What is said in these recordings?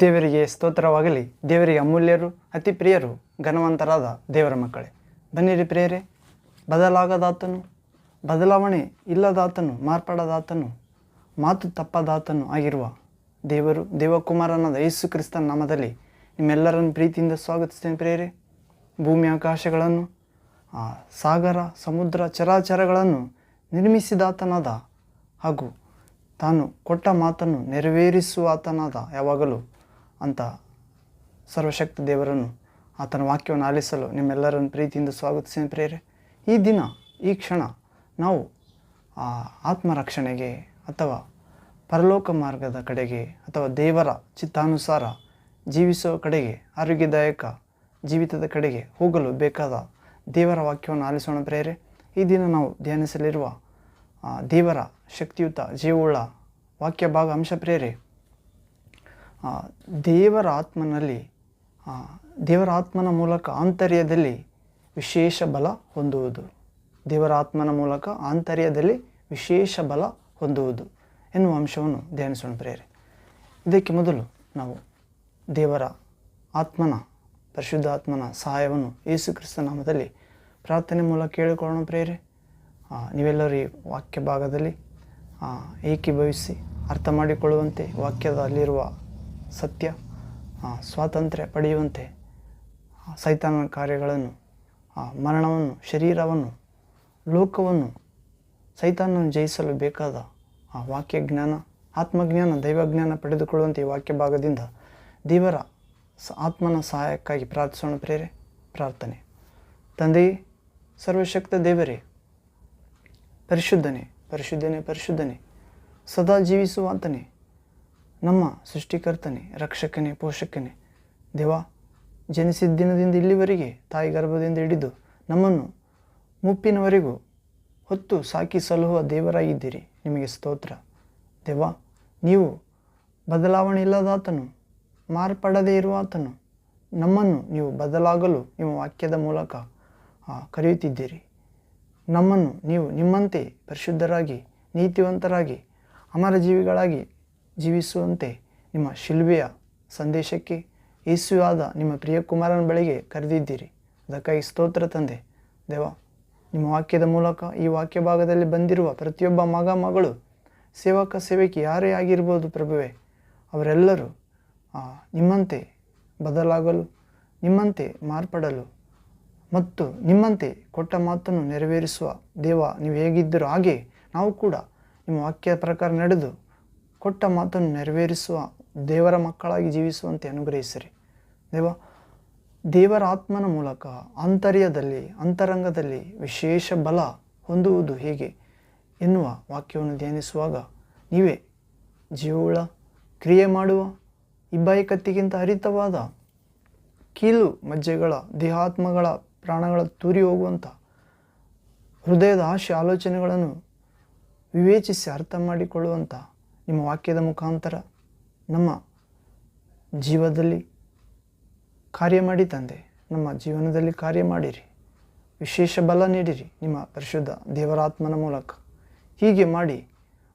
ದೇವರಿಗೆ ಸ್ತೋತ್ರವಾಗಲಿ. ದೇವರಿಗೆ ಅಮೂಲ್ಯರು, ಅತಿ ಪ್ರಿಯರು, ಘನವಂತರಾದ ದೇವರ ಮಕ್ಕಳೇ. ಬನ್ನಿರಿ ಪ್ರಿಯರೇ, ಬದಲಾಗದಾತನು, ಬದಲಾವಣೆ ಇಲ್ಲದಾತನು, ಮಾರ್ಪಡದಾತನು, ಮಾತು ತಪ್ಪದಾತನು ಆಗಿರುವ ದೇವರು, ದೇವಕುಮಾರನಾದ ಯೇಸು ಕ್ರಿಸ್ತನ ನಾಮದಲ್ಲಿ ನಿಮ್ಮೆಲ್ಲರನ್ನು ಪ್ರೀತಿಯಿಂದ ಸ್ವಾಗತಿಸ್ತೇನೆ ಪ್ರಿಯರೇ. ಭೂಮಿ ಆಕಾಶಗಳನ್ನು ಸಾಗರ, ಸಮುದ್ರ, ಚರಾಚರಗಳನ್ನು ನಿರ್ಮಿಸಿದಾತನಾದ ಹಾಗೂ ತಾನು ಕೊಟ್ಟ ಮಾತನ್ನು ನೆರವೇರಿಸುವ ಆತನಾದ ಯಾವಾಗಲೂ ಅಂತ ಸರ್ವಶಕ್ತ ದೇವರನ್ನು ಆತನ ವಾಕ್ಯವನ್ನು ಆಲಿಸಲು ನಿಮ್ಮೆಲ್ಲರನ್ನು ಪ್ರೀತಿಯಿಂದ ಸ್ವಾಗತಿಸಿದ ಪ್ರೇರೆ ಈ ದಿನ, ಈ ಕ್ಷಣ ನಾವು ಆತ್ಮರಕ್ಷಣೆಗೆ ಅಥವಾ ಪರಲೋಕ ಮಾರ್ಗದ ಕಡೆಗೆ ಅಥವಾ ದೇವರ ಚಿತ್ತಾನುಸಾರ ಜೀವಿಸುವ ಕಡೆಗೆ, ಆರೋಗ್ಯದಾಯಕ ಜೀವಿತದ ಕಡೆಗೆ ಹೋಗಲು ಬೇಕಾದ ದೇವರ ವಾಕ್ಯವನ್ನು ಆಲಿಸೋಣ ಪ್ರೇರೆ ಈ ದಿನ ನಾವು ಧ್ಯಾನಿಸಲಿರುವ ದೇವರ ಶಕ್ತಿಯುತ, ಜೀವವುಳ್ಳ ವಾಕ್ಯ ಭಾಗ ಅಂಶ ಪ್ರೇರೆ. ದೇವರ ಆತ್ಮನಲ್ಲಿ ದೇವರ ಆತ್ಮನ ಮೂಲಕ ಆಂತರ್ಯದಲ್ಲಿ ವಿಶೇಷ ಬಲ ಹೊಂದುವುದು. ದೇವರ ಆತ್ಮನ ಮೂಲಕ ಆಂತರ್ಯದಲ್ಲಿ ವಿಶೇಷ ಬಲ ಹೊಂದುವುದು ಎನ್ನುವ ಅಂಶವನ್ನು ಧ್ಯಾನಿಸೋಣ ಪ್ರೇರೆ. ಇದಕ್ಕೆ ಮೊದಲು ನಾವು ದೇವರ ಆತ್ಮನ ಪರಿಶುದ್ಧ ಆತ್ಮನ ಸಹಾಯವನ್ನು ಯೇಸು ಕ್ರಿಸ್ತ ನಾಮದಲ್ಲಿ ಪ್ರಾರ್ಥನೆ ಮೂಲಕ ಕೇಳಿಕೊಳ್ಳೋಣ ಪ್ರೇರೆ. ನೀವೆಲ್ಲರೂ ಈ ವಾಕ್ಯ ಭಾಗದಲ್ಲಿ ಏಕೀಭವಿಸಿ ಅರ್ಥ ಮಾಡಿಕೊಳ್ಳುವಂತೆ ವಾಕ್ಯದಲ್ಲಿರುವ ಸತ್ಯ ಸ್ವಾತಂತ್ರ್ಯ ಪಡೆಯುವಂತೆ ಸೈತಾನ ಕಾರ್ಯಗಳನ್ನು ಮರಣವನ್ನು, ಶರೀರವನ್ನು, ಲೋಕವನ್ನು ಸೈತಾನನ್ನು ಜಯಿಸಲು ಬೇಕಾದ, ಆ ವಾಕ್ಯ ಜ್ಞಾನ ಆತ್ಮಜ್ಞಾನ, ದೈವಜ್ಞಾನ ಪಡೆದುಕೊಳ್ಳುವಂತೆ ಈ ವಾಕ್ಯ ಭಾಗದಿಂದ ದೇವರ ಆತ್ಮನ ಸಹಾಯಕ್ಕಾಗಿ ಪ್ರಾರ್ಥಿಸೋಣ ಪ್ರೇರೆ, ಪ್ರಾರ್ಥನೆ. ತಂದೆಯೇ, ಸರ್ವಶಕ್ತ ದೇವರೇ ಪರಿಶುದ್ಧನೇ ಪರಿಶುದ್ಧನೇ ಪರಿಶುದ್ಧನೇ. ಸದಾ ಜೀವಿಸುವಾತನೇ. ನಮ್ಮ ಸೃಷ್ಟಿಕರ್ತನೇ, ರಕ್ಷಕನೇ, ಪೋಷಕನೇ. ದೇವ, ಜನಿಸಿದ ದಿನದಿಂದ ಇಲ್ಲಿವರೆಗೆ ತಾಯಿ ಗರ್ಭದಿಂದ ಹಿಡಿದು ನಮ್ಮನ್ನು ಮುಪ್ಪಿನವರೆಗೂ ಹೊತ್ತು ಸಾಕಿ ಸಲಹುವ ದೇವರಾಗಿದ್ದೀರಿ. ನಿಮಗೆ ಸ್ತೋತ್ರ. ದೇವ, ನೀವು ಬದಲಾವಣೆ ಇಲ್ಲದಾತನು, ಮಾರ್ಪಡದೇ ಇರುವಾತನು. ನಮ್ಮನ್ನು ನೀವು ಬದಲಾಗಲು ನಿಮ್ಮ ವಾಕ್ಯದ ಮೂಲಕ ಕರೆಯುತ್ತಿದ್ದೀರಿ. ನಮ್ಮನ್ನು ನೀವು ನಿಮ್ಮಂತೆ ಪರಿಶುದ್ಧರಾಗಿ, ನೀತಿವಂತರಾಗಿ ಅಮರ ಜೀವಿಗಳಾಗಿ ಜೀವಿಸುವಂತೆ ನಿಮ್ಮ ಶಿಲ್ಬೆಯ ಸಂದೇಶಕ್ಕೆ ಯೇಸುವಾದ ನಿಮ್ಮ ಪ್ರಿಯ ಕುಮಾರನ ಬಳಿಗೆ ಕರೆದಿದ್ದೀರಿ. ಅದಕ್ಕಾಗಿ ಸ್ತೋತ್ರ ತಂದೆ. ದೇವ, ನಿಮ್ಮ ವಾಕ್ಯದ ಮೂಲಕ ಈ ವಾಕ್ಯ ಭಾಗದಲ್ಲಿ ಬಂದಿರುವ ಪ್ರತಿಯೊಬ್ಬ ಮಗ ಮಗಳು, ಸೇವಕ ಸೇವಕಿ ಯಾರೇ ಆಗಿರ್ಬೋದು ಪ್ರಭುವೆ, ಅವರೆಲ್ಲರೂ ನಿಮ್ಮಂತೆ ಬದಲಾಗಲು, ನಿಮ್ಮಂತೆ ಮಾರ್ಪಡಲು ಮತ್ತು ನಿಮ್ಮಂತೆ ಕೊಟ್ಟ ಮಾತನ್ನು ನೆರವೇರಿಸುವ ದೇವ ನೀವು ಹೇಗಿದ್ದರೂ ಹಾಗೆ ನಾವು ಕೂಡ ನಿಮ್ಮ ವಾಕ್ಯ ಪ್ರಕಾರ ನಡೆದು ಕೊಟ್ಟ ಮಾತನ್ನು ನೆರವೇರಿಸುವ ದೇವರ ಮಕ್ಕಳಾಗಿ ಜೀವಿಸುವಂತೆ ಅನುಗ್ರಹಿಸಿರಿ. ದೇವ, ದೇವರ ಆತ್ಮನ ಮೂಲಕ ಆಂತರ್ಯದಲ್ಲಿ ಅಂತರಂಗದಲ್ಲಿ ವಿಶೇಷ ಬಲ ಹೊಂದುವುದು ಹೇಗೆ ಎನ್ನುವ ವಾಕ್ಯವನ್ನು ಧ್ಯಾನಿಸುವಾಗ ನೀವೇ ಜೀವಳ ಕ್ರಿಯೆ ಮಾಡುವ ಇಬ್ಬಾಯಿ ಕತ್ತಿಗಿಂತ ಹರಿತವಾದ ಕೀಲು ಮಜ್ಜೆಗಳ ದೇಹಾತ್ಮಗಳ ಪ್ರಾಣಗಳ ತೂರಿ ಹೋಗುವಂಥ ಹೃದಯದ ಆಶೆ ಆಲೋಚನೆಗಳನ್ನು ವಿವೇಚಿಸಿ ಅರ್ಥ ಮಾಡಿಕೊಳ್ಳುವಂಥ ನಿಮ್ಮ ವಾಕ್ಯದ ಮುಖಾಂತರ ನಮ್ಮ ಜೀವದಲ್ಲಿ ಕಾರ್ಯ ಮಾಡಿ ತಂದೆ, ನಮ್ಮ ಜೀವನದಲ್ಲಿ ಕಾರ್ಯ ಮಾಡಿರಿ. ವಿಶೇಷ ಬಲ ನೀಡಿರಿ ನಿಮ್ಮ ಪರಿಶುದ್ಧ ದೇವರಾತ್ಮನ ಮೂಲಕ. ಹೀಗೆ ಮಾಡಿ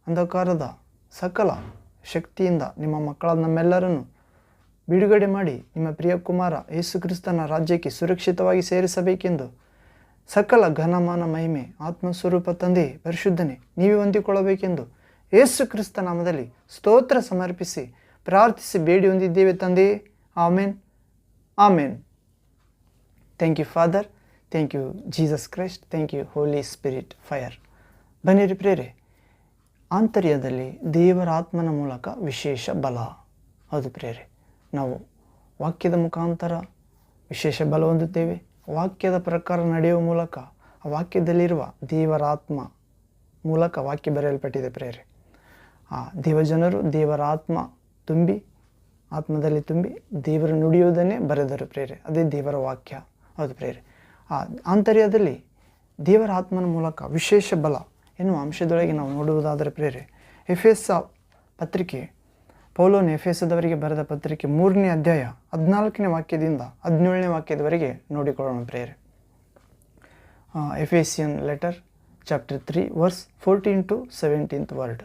ಅಂಧಕಾರದ ಸಕಲ ಶಕ್ತಿಯಿಂದ ನಿಮ್ಮ ಮಕ್ಕಳ ನಮ್ಮೆಲ್ಲರನ್ನು ಬಿಡುಗಡೆ ಮಾಡಿ ನಿಮ್ಮ ಪ್ರಿಯ ಕುಮಾರ ಯೇಸುಕ್ರಿಸ್ತನ ರಾಜ್ಯಕ್ಕೆ ಸುರಕ್ಷಿತವಾಗಿ ಸೇರಿಸಬೇಕೆಂದು ಸಕಲ ಘನಮಾನ ಮಹಿಮೆ ಆತ್ಮಸ್ವರೂಪ ತಂದೆ ಪರಿಶುದ್ಧನೆ ನೀವೇ ಹೊಂದಿಕೊಳ್ಳಬೇಕೆಂದು ಯೇಸು ಕ್ರಿಸ್ತ ನಾಮದಲ್ಲಿ ಸ್ತೋತ್ರ ಸಮರ್ಪಿಸಿ ಪ್ರಾರ್ಥಿಸಿ ಬೇಡಿ ಹೊಂದಿದ್ದೇವೆ ತಂದೆಯೇ ಆಮೇನ್. ಆಮೇನ್. Thank you father thank you Jesus Christ thank you holy spirit fire ಬನ್ನಿರಿ ಪ್ರೇರೆ ಆಂತರ್ಯದಲ್ಲಿ ದೇವರ ಆತ್ಮನ ಮೂಲಕ ವಿಶೇಷ ಬಲ. ಅದು ಪ್ರೇರೆ ನಾವು ವಾಕ್ಯದ ಮುಖಾಂತರ ವಿಶೇಷ ಬಲ ಹೊಂದುತ್ತೇವೆ. ವಾಕ್ಯದ ಪ್ರಕಾರ ನಡೆಯುವ ಮೂಲಕ, ಆ ವಾಕ್ಯದಲ್ಲಿರುವ ದೇವರಾತ್ಮ ಮೂಲಕ ವಾಕ್ಯ ಬರೆಯಲ್ಪಟ್ಟಿದೆ ಪ್ರೇರೆ. ಆ ದೇವಜನರು ದೇವರ ಆತ್ಮ ತುಂಬಿ, ಆತ್ಮದಲ್ಲಿ ತುಂಬಿ ದೇವರ ನುಡಿಯುವುದನ್ನೇ ಬರೆದರು ಪ್ರೇರೆ. ಅದೇ ದೇವರ ವಾಕ್ಯ. ಅದು ಪ್ರೇರೆ. ಆ ಆಂತರ್ಯದಲ್ಲಿ ದೇವರ ಆತ್ಮನ ಮೂಲಕ ವಿಶೇಷ ಬಲ ಎನ್ನುವ ಅಂಶದೊಳಗೆ ನಾವು ನೋಡುವುದಾದರೆ ಪ್ರೇರೆ, ಎಫೆಸ ಪತ್ರಿಕೆ ಪೌಲೋನ್ ಎಫೆಸದವರಿಗೆ ಬರೆದ ಪತ್ರಿಕೆ ಮೂರನೇ ಅಧ್ಯಾಯ ಹದಿನಾಲ್ಕನೇ ವಾಕ್ಯದಿಂದ ಹದಿನೇಳನೇ ವಾಕ್ಯದವರೆಗೆ ನೋಡಿಕೊಳ್ಳೋಣ ಪ್ರೇರೆ Ephesian letter, chapter three, verse fourteen to seventeenth word.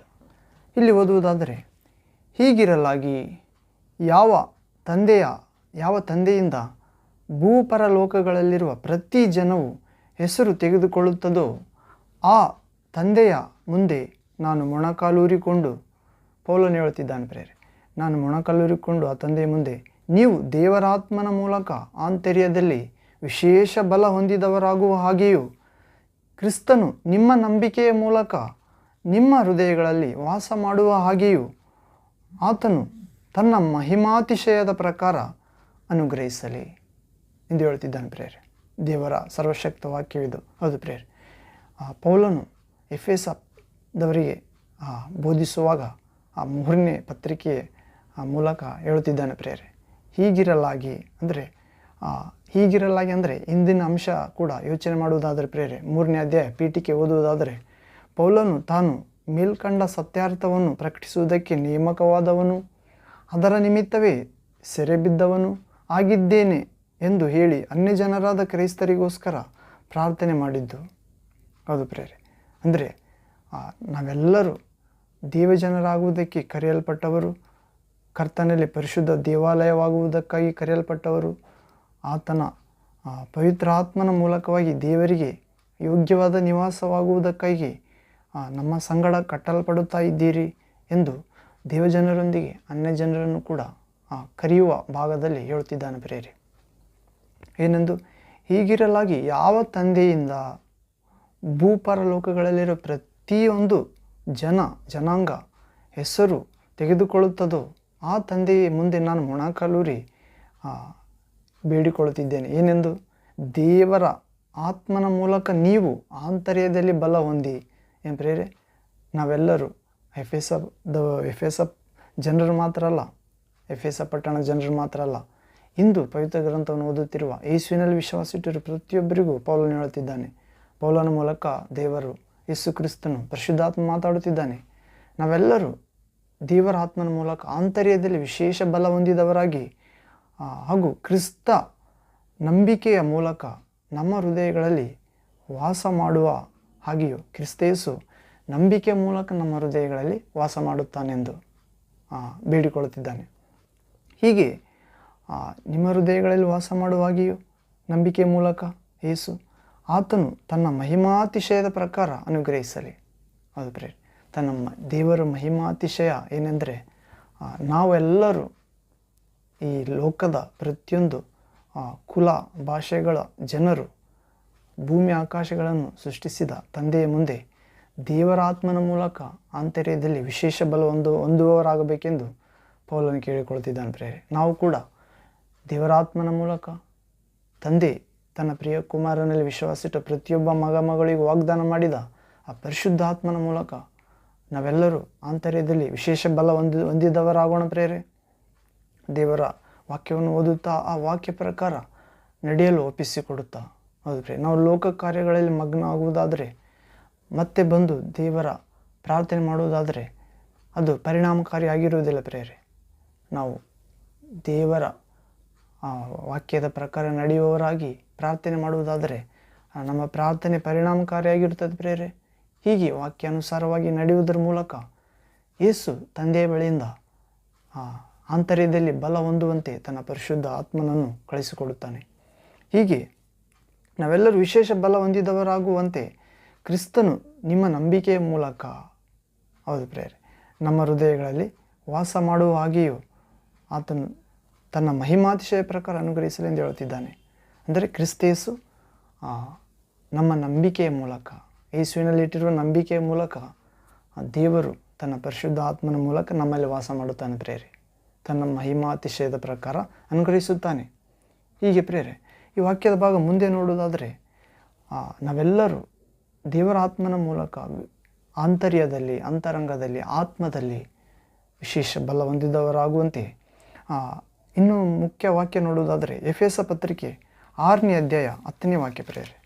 ಇಲ್ಲಿ ಓದುವುದಾದರೆ, ಹೀಗಿರಲಾಗಿ ಯಾವ ತಂದೆಯ, ಯಾವ ತಂದೆಯಿಂದ ಭೂಪರ ಲೋಕಗಳಲ್ಲಿರುವ ಪ್ರತಿ ಜನವು ಹೆಸರು ತೆಗೆದುಕೊಳ್ಳುತ್ತದೋ, ಆ ತಂದೆಯ ಮುಂದೆ ನಾನು ಮೊಣಕಾಲೂರಿಕೊಂಡು, ಪೌಲನ್ ಹೇಳುತ್ತಿದ್ದಾನೆ ಪ್ರೇರೆ ನಾನು ಮೊಣಕಲ್ಲುರಿಕೊಂಡು ಆ ತಂದೆಯ ಮುಂದೆ, ನೀವು ದೇವರಾತ್ಮನ ಮೂಲಕ ಆಂತರ್ಯದಲ್ಲಿ ವಿಶೇಷ ಬಲ ಹೊಂದಿದವರಾಗುವ ಹಾಗೆಯೂ, ಕ್ರಿಸ್ತನು ನಿಮ್ಮ ನಂಬಿಕೆಯ ಮೂಲಕ ನಿಮ್ಮ ಹೃದಯಗಳಲ್ಲಿ ವಾಸ ಮಾಡುವ ಹಾಗೆಯೂ, ಆತನು ತನ್ನ ಮಹಿಮಾತಿಶಯದ ಪ್ರಕಾರ ಅನುಗ್ರಹಿಸಲಿ. ಎಂದು ಹೇಳ್ತಿದ್ದಾನೆ ಪ್ರೇರೆ ದೇವರ ಸರ್ವಶಕ್ತ ವಾಕ್ಯವಿದು ಹೌದು ಪ್ರೇರೆ ಆ ಪೌಲನು ಎಫ್ ಎಸ್ ದವರಿಗೆ ಬೋಧಿಸುವಾಗ ಆ ಮೂರನೇ ಪತ್ರಿಕೆ ಆ ಮೂಲಕ ಹೇಳುತ್ತಿದ್ದಾನೆ ಪ್ರೇರೆ ಹೀಗಿರಲಾಗಿ ಅಂದರೆ ಹೀಗಿರಲಾಗಿ ಅಂದರೆ ಇಂದಿನ ಅಂಶ ಕೂಡ ಯೋಚನೆ ಮಾಡುವುದಾದರೆ ಪ್ರೇರೆ ಮೂರನೇ ಅಧ್ಯಾಯ ಪೀಠಿಕೆ ಓದುವುದಾದರೆ, ಪೌಲನು ತಾನು ಮೇಲ್ಕಂಡ ಸತ್ಯಾರ್ಥವನ್ನು ಪ್ರಕಟಿಸುವುದಕ್ಕೆ ನೇಮಕವಾದವನು, ಅದರ ನಿಮಿತ್ತವೇ ಸೆರೆ ಬಿದ್ದವನು ಆಗಿದ್ದೇನೆ ಎಂದು ಹೇಳಿ ಅನ್ಯ ಜನರಾದ ಕ್ರೈಸ್ತರಿಗೋಸ್ಕರ ಪ್ರಾರ್ಥನೆ ಮಾಡಿದ್ದು. ಅದು ಪ್ರೇರೆ ಅಂದರೆ ನಾವೆಲ್ಲರೂ ದೇವಜನರಾಗುವುದಕ್ಕೆ ಕರೆಯಲ್ಪಟ್ಟವರು ಕರ್ತನಲ್ಲಿ ಪರಿಶುದ್ಧ ದೇವಾಲಯವಾಗುವುದಕ್ಕಾಗಿ ಕರೆಯಲ್ಪಟ್ಟವರು, ಆತನ ಪವಿತ್ರ ಆತ್ಮನ ಮೂಲಕವಾಗಿ ದೇವರಿಗೆ ಯೋಗ್ಯವಾದ ನಿವಾಸವಾಗುವುದಕ್ಕಾಗಿ ನಮ್ಮ ಸಂಗಡ ಕಟ್ಟಲ್ಪಡುತ್ತಾ ಇದ್ದೀರಿ ಎಂದು ದೇವಜನರೊಂದಿಗೆ ಅನ್ಯ ಜನರನ್ನು ಕೂಡ ಕರೆಯುವ ಭಾಗದಲ್ಲಿ ಹೇಳುತ್ತಿದ್ದಾನೆ ಪ್ರೇರೆ ಏನೆಂದು, ಹೀಗಿರಲಾಗಿ ಯಾವ ತಂದೆಯಿಂದ ಭೂಪರ ಲೋಕಗಳಲ್ಲಿರೋ ಪ್ರತಿಯೊಂದು ಜನ, ಜನಾಂಗ, ಹೆಸರು ತೆಗೆದುಕೊಳ್ಳುತ್ತದೋ ಆ ತಂದೆ ಮುಂದೆ ನಾನು ಮೊಣಕಾಲೂರಿ ಬೇಡಿಕೊಳ್ಳುತ್ತಿದ್ದೇನೆ. ಏನೆಂದು? ದೇವರ ಆತ್ಮನ ಮೂಲಕ ನೀವು ಆಂತರ್ಯದಲ್ಲಿ ಬಲ ಹೊಂದಿ. ಏನು ಪ್ರೇರೆ ನಾವೆಲ್ಲರೂ F S up the F S up ಜನರು ಮಾತ್ರ ಅಲ್ಲ ಎಫ್ ಎಸ್ ಅಪ್ ಪಟ್ಟಣ ಜನರು ಮಾತ್ರ ಅಲ್ಲ. ಇಂದು ಪವಿತ್ರ ಗ್ರಂಥವನ್ನು ಓದುತ್ತಿರುವ ಯೇಸುವಿನಲ್ಲಿ ವಿಶ್ವಾಸಿಟ್ಟರು ಪ್ರತಿಯೊಬ್ಬರಿಗೂ ಪೌಲನು ಹೇಳುತ್ತಿದ್ದಾನೆ, ಪೌಲನ ಮೂಲಕ ದೇವರು ಯೇಸು ಕ್ರಿಸ್ತನು ಪರಿಶುದ್ಧಾತ್ಮ ಮಾತಾಡುತ್ತಿದ್ದಾನೆ. ನಾವೆಲ್ಲರೂ ದೇವರ ಆತ್ಮನ ಮೂಲಕ ಆಂತರ್ಯದಲ್ಲಿ ವಿಶೇಷ ಬಲ ಹೊಂದಿದವರಾಗಿ ಹಾಗೂ ಕ್ರಿಸ್ತ ನಂಬಿಕೆಯ ಮೂಲಕ ನಮ್ಮ ಹೃದಯಗಳಲ್ಲಿ ವಾಸ ಮಾಡುವ ಹಾಗೆಯೂ ಕ್ರಿಸ್ತೇಸು ನಂಬಿಕೆ ಮೂಲಕ ನಮ್ಮ ಹೃದಯಗಳಲ್ಲಿ ವಾಸ ಮಾಡುತ್ತಾನೆಂದು ಬೇಡಿಕೊಳ್ಳುತ್ತಿದ್ದಾನೆ. ಹೀಗೆ ನಿಮ್ಮ ಹೃದಯಗಳಲ್ಲಿ ವಾಸ ಮಾಡುವಾಗಿಯೂ ನಂಬಿಕೆ ಮೂಲಕ ಏಸು ಆತನು ತನ್ನ ಮಹಿಮಾತಿಶಯದ ಪ್ರಕಾರ ಅನುಗ್ರಹಿಸಲಿ. ಅದು ಪ್ರೇರ್ ತನ್ನ ದೇವರ ಮಹಿಮಾತಿಶಯ ಏನೆಂದರೆ ನಾವೆಲ್ಲರೂ ಈ ಲೋಕದ ಪ್ರತಿಯೊಂದು ಕುಲ ಭಾಷೆಗಳ ಜನರು ಭೂಮಿ ಆಕಾಶಗಳನ್ನು ಸೃಷ್ಟಿಸಿದ ತಂದೆಯ ಮುಂದೆ ದೇವರಾತ್ಮನ ಮೂಲಕ ಆಂತರ್ಯದಲ್ಲಿ ವಿಶೇಷ ಬಲ ಒಂದು, ಹೊಂದುವವರಾಗಬೇಕೆಂದು ಪೌಲನ್ನು ಕೇಳಿಕೊಳ್ತಿದ್ದಾನೆ ಪ್ರೇರೆ ನಾವು ಕೂಡ ದೇವರಾತ್ಮನ ಮೂಲಕ ತಂದೆ ತನ್ನ ಪ್ರಿಯ ಕುಮಾರನಲ್ಲಿ ವಿಶ್ವಾಸಿಟ್ಟ ಪ್ರತಿಯೊಬ್ಬ ಮಗ ಮಗಳಿಗೂ ವಾಗ್ದಾನ ಮಾಡಿದ ಆ ಪರಿಶುದ್ಧ ಆತ್ಮನ ಮೂಲಕ ನಾವೆಲ್ಲರೂ ಆಂತರ್ಯದಲ್ಲಿ ವಿಶೇಷ ಬಲ ಹೊಂದಿ, ಹೊಂದಿದವರಾಗೋಣ ಪ್ರೇರೆ. ದೇವರ ವಾಕ್ಯವನ್ನು ಓದುತ್ತಾ ಆ ವಾಕ್ಯ ಪ್ರಕಾರ ನಡೆಯಲು ಒಪ್ಪಿಸಿಕೊಡುತ್ತಾ. ಹೌದು ಪ್ರೇ ನಾವು ಲೋಕ ಕಾರ್ಯಗಳಲ್ಲಿ ಮಗ್ನ ಆಗುವುದಾದರೆ ಮತ್ತೆ ಬಂದು ದೇವರ ಪ್ರಾರ್ಥನೆ ಮಾಡುವುದಾದರೆ, ಅದು ಪರಿಣಾಮಕಾರಿಯಾಗಿರುವುದಿಲ್ಲ ಪ್ರೇರೆ. ನಾವು ದೇವರ ವಾಕ್ಯದ ಪ್ರಕಾರ ನಡೆಯುವವರಾಗಿ ಪ್ರಾರ್ಥನೆ ಮಾಡುವುದಾದರೆ ನಮ್ಮ ಪ್ರಾರ್ಥನೆ ಪರಿಣಾಮಕಾರಿಯಾಗಿರುತ್ತದೆ ಪ್ರೇರೆ. ಹೀಗೆ ವಾಕ್ಯಾನುಸಾರವಾಗಿ ನಡೆಯುವುದರ ಮೂಲಕ ಯೇಸು ತಂದೆಯ ಬಳಿಯಿಂದ ಆಂತರ್ಯದಲ್ಲಿ ಬಲ ಹೊಂದುವಂತೆ ತನ್ನ ಪರಿಶುದ್ಧ ಆತ್ಮನನ್ನು ಕಳಿಸಿಕೊಡುತ್ತಾನೆ. ಹೀಗೆ ನಾವೆಲ್ಲರೂ ವಿಶೇಷ ಬಲ ಹೊಂದಿದವರಾಗುವಂತೆ ಕ್ರಿಸ್ತನು ನಿಮ್ಮ ನಂಬಿಕೆಯ ಮೂಲಕ, ಹೌದು ಪ್ರೇರೆ ನಮ್ಮ ಹೃದಯಗಳಲ್ಲಿ ವಾಸ ಮಾಡುವ ಹಾಗೆಯೂ ಆತನು ತನ್ನ ಮಹಿಮಾತಿಶಯ ಪ್ರಕಾರ ಅನುಗ್ರಹಿಸಲೆಂದು ಹೇಳುತ್ತಿದ್ದಾನೆ. ಅಂದರೆ ಕ್ರಿಸ್ತೇಸು ನಮ್ಮ ನಂಬಿಕೆಯ ಮೂಲಕ ಯೇಸುವಿನಲ್ಲಿ ಇಟ್ಟಿರುವ ನಂಬಿಕೆಯ ಮೂಲಕ ದೇವರು ತನ್ನ ಪರಿಶುದ್ಧ ಆತ್ಮನ ಮೂಲಕ ನಮ್ಮಲ್ಲಿ ವಾಸ ಮಾಡುತ್ತಾನೆ ಪ್ರೇರೆ ತನ್ನ ಮಹಿಮಾತಿಶಯದ ಪ್ರಕಾರ ಅನುಗ್ರಹಿಸುತ್ತಾನೆ. ಹೀಗೆ ಪ್ರೇರೆ ಈ ವಾಕ್ಯದ ಭಾಗ ಮುಂದೆ ನೋಡುವುದಾದರೆ ನಾವೆಲ್ಲರೂ ದೇವರ ಆತ್ಮನ ಮೂಲಕ ಆಂತರ್ಯದಲ್ಲಿ, ಅಂತರಂಗದಲ್ಲಿ, ಆತ್ಮದಲ್ಲಿ ವಿಶೇಷ ಬಲ ಹೊಂದಿದವರಾಗುವಂತೆ ಇನ್ನೂ ಮುಖ್ಯ ವಾಕ್ಯ ನೋಡುವುದಾದರೆ ಎಫ್ ಎಸ್ ಪತ್ರಿಕೆ ಆರನೇ ಅಧ್ಯಾಯ ಹತ್ತನೇ ವಾಕ್ಯ ಪ್ರೇರೆ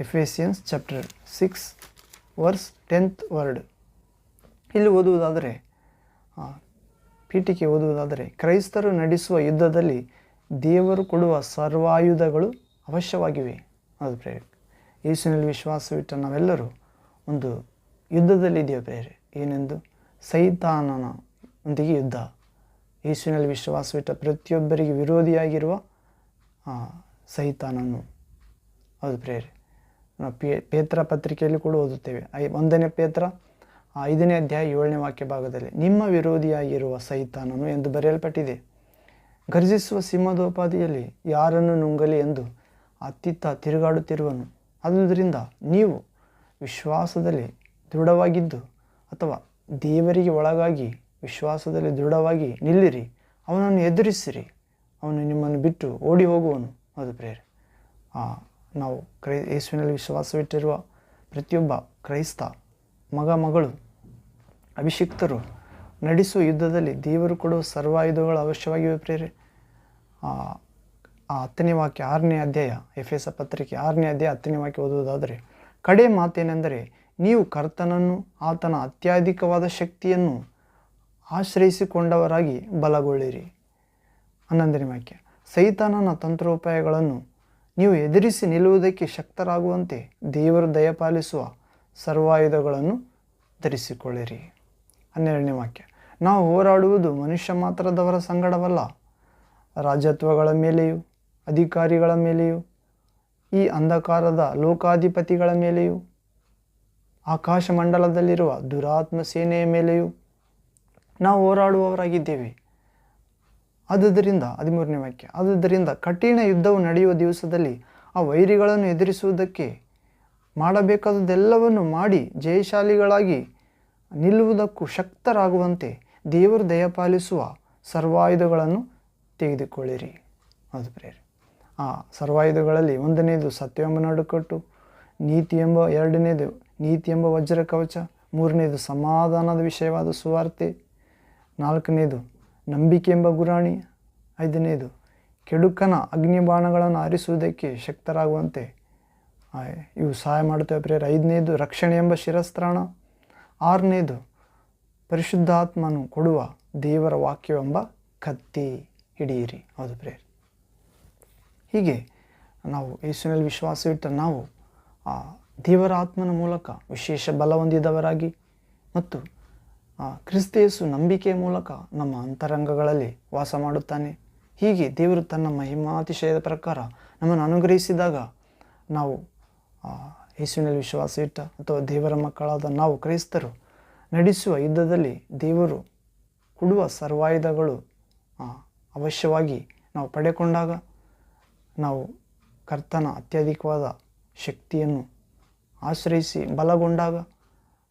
Ephesians chapter six verse tenth word ಇಲ್ಲಿ ಓದುವುದಾದರೆ ಪೀಠಿಕೆ ಓದುವುದಾದರೆ, ಕ್ರೈಸ್ತರು ನಡೆಸುವ ಯುದ್ಧದಲ್ಲಿ ದೇವರು ಕೊಡುವ ಸರ್ವಾಯುಧಗಳು ಅವಶ್ಯವಾಗಿವೆ. ಅದು ಪ್ರೇರೆ ಯೇಸುವಿನಲ್ಲಿ ವಿಶ್ವಾಸವಿಟ್ಟ ನಾವೆಲ್ಲರೂ ಒಂದು ಯುದ್ಧದಲ್ಲಿದೆಯೋ ಪ್ರೇರೆ ಏನೆಂದು? ಸೈತಾನನೊಂದಿಗೆ ಯುದ್ಧ. ಯೇಸುವಿನಲ್ಲಿ ವಿಶ್ವಾಸವಿಟ್ಟ ಪ್ರತಿಯೊಬ್ಬರಿಗೆ ವಿರೋಧಿಯಾಗಿರುವ ಸೈತಾನನು. ಅದು ಪ್ರೇರೆ ಪೇ, ಪೇತ್ರ ಪತ್ರಿಕೆಯಲ್ಲಿ ಕೂಡ ಓದುತ್ತೇವೆ. ಐ, ಒಂದನೇ ಪೇತ್ರ ಐದನೇ ಅಧ್ಯಾಯ ಏಳನೇ ವಾಕ್ಯ ಭಾಗದಲ್ಲಿ, ನಿಮ್ಮ ವಿರೋಧಿಯಾಗಿರುವ ಸೈತಾನನು ಎಂದು ಬರೆಯಲ್ಪಟ್ಟಿದೆ. ಗರ್ಜಿಸುವ ಸಿಂಹದೋಪಾದಿಯಲ್ಲಿ ಯಾರನ್ನು ನುಂಗಲಿ ಎಂದು ಅತ್ತಿತ್ತ ತಿರುಗಾಡುತ್ತಿರುವನು. ಆದುದರಿಂದ ನೀವು ವಿಶ್ವಾಸದಲ್ಲಿ ದೃಢವಾಗಿದ್ದು ಅಥವಾ ದೇವರಿಗೆ ಒಳಗಾಗಿ ವಿಶ್ವಾಸದಲ್ಲಿ ದೃಢವಾಗಿ ನಿಲ್ಲಿರಿ. ಅವನನ್ನು ಎದುರಿಸಿರಿ. ಅವನು ನಿಮ್ಮನ್ನು ಬಿಟ್ಟು ಓಡಿ ಹೋಗುವನು. ಅದು ಪ್ರೇರೆ ನಾವು ಕ್ರೈ ಯೇಸುವಿನಲ್ಲಿ ವಿಶ್ವಾಸವಿಟ್ಟಿರುವ ಪ್ರತಿಯೊಬ್ಬ ಕ್ರೈಸ್ತ ಮಗ, ಮಗಳು, ಅಭಿಷಿಕ್ತರು ನಡೆಸುವ ಯುದ್ಧದಲ್ಲಿ ದೇವರು ಕೊಡುವ ಸರ್ವಾಯುಧಗಳು ಅವಶ್ಯವಾಗಿವೆ ಪ್ರೇರೆ ಆ ಹತ್ತನೇ ವಾಕ್ಯ ಆರನೇ ಅಧ್ಯಾಯ ಎಫ್ ಎಸ್ ಪತ್ರಿಕೆ ಆರನೇ ಅಧ್ಯಾಯ ಹತ್ತನೇ ವಾಕ್ಯ ಓದುವುದಾದರೆ, ಕಡೆ ಮಾತೇನೆಂದರೆ ನೀವು ಕರ್ತನನ್ನು ಆತನ ಅತ್ಯಧಿಕವಾದ ಶಕ್ತಿಯನ್ನು ಆಶ್ರಯಿಸಿಕೊಂಡವರಾಗಿ ಬಲಗೊಳ್ಳಿರಿ. ಹನ್ನೊಂದನೇ ವಾಕ್ಯ, ಸೈತಾನನ ತಂತ್ರೋಪಾಯಗಳನ್ನು ನೀವು ಎದುರಿಸಿ ನಿಲ್ಲುವುದಕ್ಕೆ ಶಕ್ತರಾಗುವಂತೆ ದೇವರು ದಯಪಾಲಿಸುವ ಸರ್ವಾಯುಧಗಳನ್ನು ಧರಿಸಿಕೊಳ್ಳಿರಿ. ಹನ್ನೆರಡನೇ ವಾಕ್ಯ. ನಾವು ಹೋರಾಡುವುದು ಮನುಷ್ಯ ಮಾತ್ರದವರ ಸಂಗಡವಲ್ಲ, ರಾಜತ್ವಗಳ ಮೇಲೆಯೂ, ಅಧಿಕಾರಿಗಳ ಮೇಲೆಯೂ, ಈ ಅಂಧಕಾರದ ಲೋಕಾಧಿಪತಿಗಳ ಮೇಲೆಯೂ ಆಕಾಶ ಮಂಡಲದಲ್ಲಿರುವ ದುರಾತ್ಮ ಸೇನೆಯ ಮೇಲೆಯೂ ನಾವು ಹೋರಾಡುವವರಾಗಿದ್ದೇವೆ. ಆದುದರಿಂದ, ಹದಿಮೂರನೇ ವಾಕ್ಯ, ಆದುದರಿಂದ ಕಠಿಣ ಯುದ್ಧವು ನಡೆಯುವ ದಿವಸದಲ್ಲಿ ಆ ವೈರಿಗಳನ್ನು ಎದುರಿಸುವುದಕ್ಕೆ ಮಾಡಬೇಕಾದುದೆಲ್ಲವನ್ನು ಮಾಡಿ ಜಯಶಾಲಿಗಳಾಗಿ ನಿಲ್ಲುವುದಕ್ಕೂ ಶಕ್ತರಾಗುವಂತೆ ದೇವರು ದಯಪಾಲಿಸುವ ಸರ್ವಾಯುಧಗಳನ್ನು ತೆಗೆದುಕೊಳ್ಳಿರಿ. ಅದು ಪ್ರೇರೆ ಆ ಸರ್ವಾಯುಧಗಳಲ್ಲಿ ಒಂದನೇದು ಸತ್ಯವೆಂಬ ನಡುಕಟ್ಟು ನೀತಿ ಎಂಬ ಎರಡನೇದು ನೀತಿ ಎಂಬ ವಜ್ರ ಕವಚ ಮೂರನೇದು ಸಮಾಧಾನದ ವಿಷಯವಾದ ಸುವಾರ್ತೆ ನಾಲ್ಕನೇದು ನಂಬಿಕೆ ಎಂಬ ಗುರಾಣಿ. ಐದನೇದು, ಕೆಡುಕನ ಅಗ್ನಿಬಾಣಗಳನ್ನು ಆರಿಸುವುದಕ್ಕೆ ಶಕ್ತರಾಗುವಂತೆ. ಇವು ಸಹಾಯ ಮಾಡುತ್ತವೆ ಪ್ರೇರ ಐದನೇದು, ರಕ್ಷಣೆ ಎಂಬ ಶಿರಸ್ತ್ರಾಣ. ಆರನೇದು, ಪರಿಶುದ್ಧಾತ್ಮನು ಕೊಡುವ ದೇವರ ವಾಕ್ಯವೆಂಬ ಕತ್ತಿ ಹಿಡಿಯಿರಿ. ಹೌದು ಪ್ರೇರ್ ಹೀಗೆ ನಾವು ಯೇಸುವಿನಲ್ಲಿ ವಿಶ್ವಾಸವಿಟ್ಟು ನಾವು ಆ ದೇವರ ಆತ್ಮನ ಮೂಲಕ ವಿಶೇಷ ಬಲ ಹೊಂದಿದವರಾಗಿ ಮತ್ತು ಕ್ರಿಸ್ತೇಸು ನಂಬಿಕೆಯ ಮೂಲಕ ನಮ್ಮ ಅಂತರಂಗಗಳಲ್ಲಿ ವಾಸ ಮಾಡುತ್ತಾನೆ. ಹೀಗೆ ದೇವರು ತನ್ನ ಮಹಿಮಾತಿಶಯದ ಪ್ರಕಾರ ನಮ್ಮನ್ನು ಅನುಗ್ರಹಿಸಿದಾಗ ನಾವು ಯೇಸುವಿನಲ್ಲಿ ವಿಶ್ವಾಸ ಇಟ್ಟ ಅಥವಾ ದೇವರ ಮಕ್ಕಳಾದ ನಾವು ಕ್ರೈಸ್ತರು ನಡೆಸುವ ಯುದ್ಧದಲ್ಲಿ ದೇವರು ಕೊಡುವ ಸರ್ವಾಯುಧಗಳು ಅವಶ್ಯವಾಗಿ ನಾವು ಪಡೆಕೊಂಡಾಗ ನಾವು ಕರ್ತನ ಅತ್ಯಧಿಕವಾದ ಶಕ್ತಿಯನ್ನು ಆಶ್ರಯಿಸಿ ಬಲಗೊಂಡಾಗ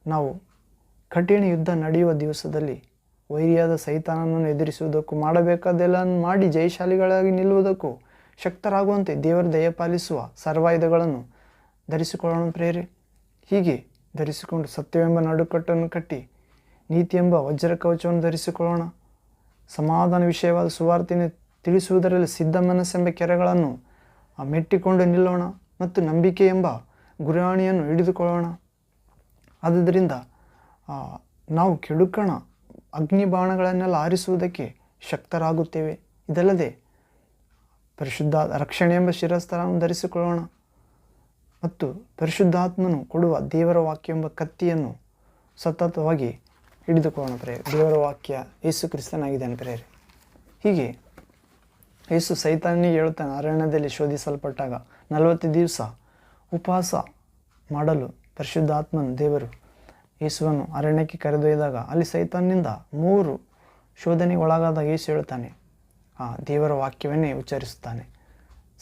ನಾವು ಕಠಿಣ ಯುದ್ಧ ನಡೆಯುವ ದಿವಸದಲ್ಲಿ ವೈರಿಯಾದ ಸೈತಾನನನ್ನು ಎದುರಿಸುವುದಕ್ಕೂ ಮಾಡಬೇಕಾದೆಲ್ಲ ಮಾಡಿ ಜಯಶಾಲಿಗಳಾಗಿ ನಿಲ್ಲುವುದಕ್ಕೂ ಶಕ್ತರಾಗುವಂತೆ ದೇವರ ದಯಪಾಲಿಸುವ ಸರ್ವಾಯುಧಗಳನ್ನು ಧರಿಸಿಕೊಳ್ಳೋಣ ಪ್ರೇರೆ. ಹೀಗೆ ಧರಿಸಿಕೊಂಡು ಸತ್ಯವೆಂಬ ನಡುಕಟ್ಟನ್ನು ಕಟ್ಟಿ ನೀತಿ ಎಂಬ ವಜ್ರ ಕವಚವನ್ನು ಧರಿಸಿಕೊಳ್ಳೋಣ. ಸಮಾಧಾನ ವಿಷಯವಾದ ಸುವಾರ್ತೆಯನ್ನು ತಿಳಿಸುವುದರಲ್ಲಿ ಸಿದ್ಧ ಮನಸ್ಸೆಂಬ ಕೆರೆಗಳನ್ನು ಮೆಟ್ಟಿಕೊಂಡು ನಿಲ್ಲೋಣ ಮತ್ತು ನಂಬಿಕೆ ಎಂಬ ಗುರಾಣಿಯನ್ನು ಹಿಡಿದುಕೊಳ್ಳೋಣ. ಆದುದರಿಂದ ನಾವು ಕೆಡುಕಣ ಅಗ್ನಿ ಬಾಣಗಳನ್ನೆಲ್ಲ ಆರಿಸುವುದಕ್ಕೆ ಶಕ್ತರಾಗುತ್ತೇವೆ. ಇದಲ್ಲದೆ ಪರಿಶುದ್ಧ ರಕ್ಷಣೆ ಎಂಬ ಶಿರಸ್ತರವನ್ನು ಧರಿಸಿಕೊಳ್ಳೋಣ. ಮತ್ತು ಪರಿಶುದ್ಧಾತ್ಮನು ಕೊಡುವ ದೇವರ ವಾಕ್ಯ ಎಂಬ ಕತ್ತಿಯನ್ನು ಸತತವಾಗಿ ಹಿಡಿದುಕೊಳ್ಳೋಣ ಪ್ರೇರೆ ದೇವರ ವಾಕ್ಯ ಯೇಸು ಕ್ರಿಸ್ತನಾಗಿದ್ದಾನೆ ಪ್ರೇರೆ ಹೀಗೆ ಯೇಸು ಸೈತಾನಿಗೆ ಹೇಳುತ್ತಾನೆ, ಅರಣ್ಯದಲ್ಲಿ ಶೋಧಿಸಲ್ಪಟ್ಟಾಗ ನಲವತ್ತು ದಿವಸ ಉಪವಾಸ ಮಾಡಲು ಪರಿಶುದ್ಧಾತ್ಮನ ದೇವರು ಯೇಸುವನ್ನು ಅರಣ್ಯಕ್ಕೆ ಕರೆದೊಯ್ದಾಗ ಅಲ್ಲಿ ಸೈತಾನ್ನಿಂದ ಮೂರು ಶೋಧನೆಗೆ ಒಳಗಾದಾಗ ಯೇಸು ಹೇಳುತ್ತಾನೆ, ಆ ದೇವರ ವಾಕ್ಯವನ್ನೇ ಉಚ್ಚರಿಸುತ್ತಾನೆ.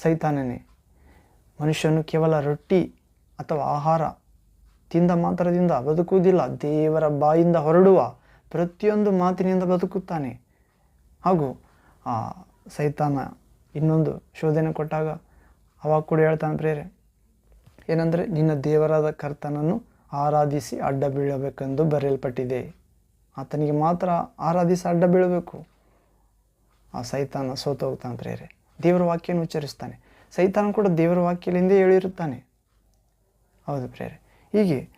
ಸೈತಾನನೇ, ಮನುಷ್ಯನು ಕೇವಲ ರೊಟ್ಟಿ ಅಥವಾ ಆಹಾರ ತಿಂದ ಮಾತ್ರದಿಂದ ಬದುಕುವುದಿಲ್ಲ, ದೇವರ ಬಾಯಿಂದ ಹೊರಡುವ ಪ್ರತಿಯೊಂದು ಮಾತಿನಿಂದ ಬದುಕುತ್ತಾನೆ. ಹಾಗೂ, ಆ ಸೈತಾನ ಇನ್ನೊಂದು ಶೋಧನೆ ಕೊಟ್ಟಾಗ ಅವಾಗ ಕೂಡ ಹೇಳ್ತಾನೆ ಪ್ರೇರೆ ಏನಂದರೆ ನಿನ್ನ ದೇವರಾದ ಕರ್ತನನ್ನು ಆರಾಧಿಸಿ ಅಡ್ಡ ಬೀಳಬೇಕೆಂದು ಬರೆಯಲ್ಪಟ್ಟಿದೆ. ಆತನಿಗೆ ಮಾತ್ರ ಆರಾಧಿಸಿ ಅಡ್ಡ ಬೀಳಬೇಕು. ಆ ಸೈತಾನ ಸೋತೋಗ್ತಾನೆ ಪ್ರೇರೆ ದೇವರ ವಾಕ್ಯವನ್ನು ಉಚ್ಚರಿಸ್ತಾನೆ ಸೈತಾನ ಕೂಡ ದೇವರ ವಾಕ್ಯಲಿಂದೇ ಹೇಳಿರುತ್ತಾನೆ. ಹೌದು ಪ್ರೇರೆ ಹೀಗೆ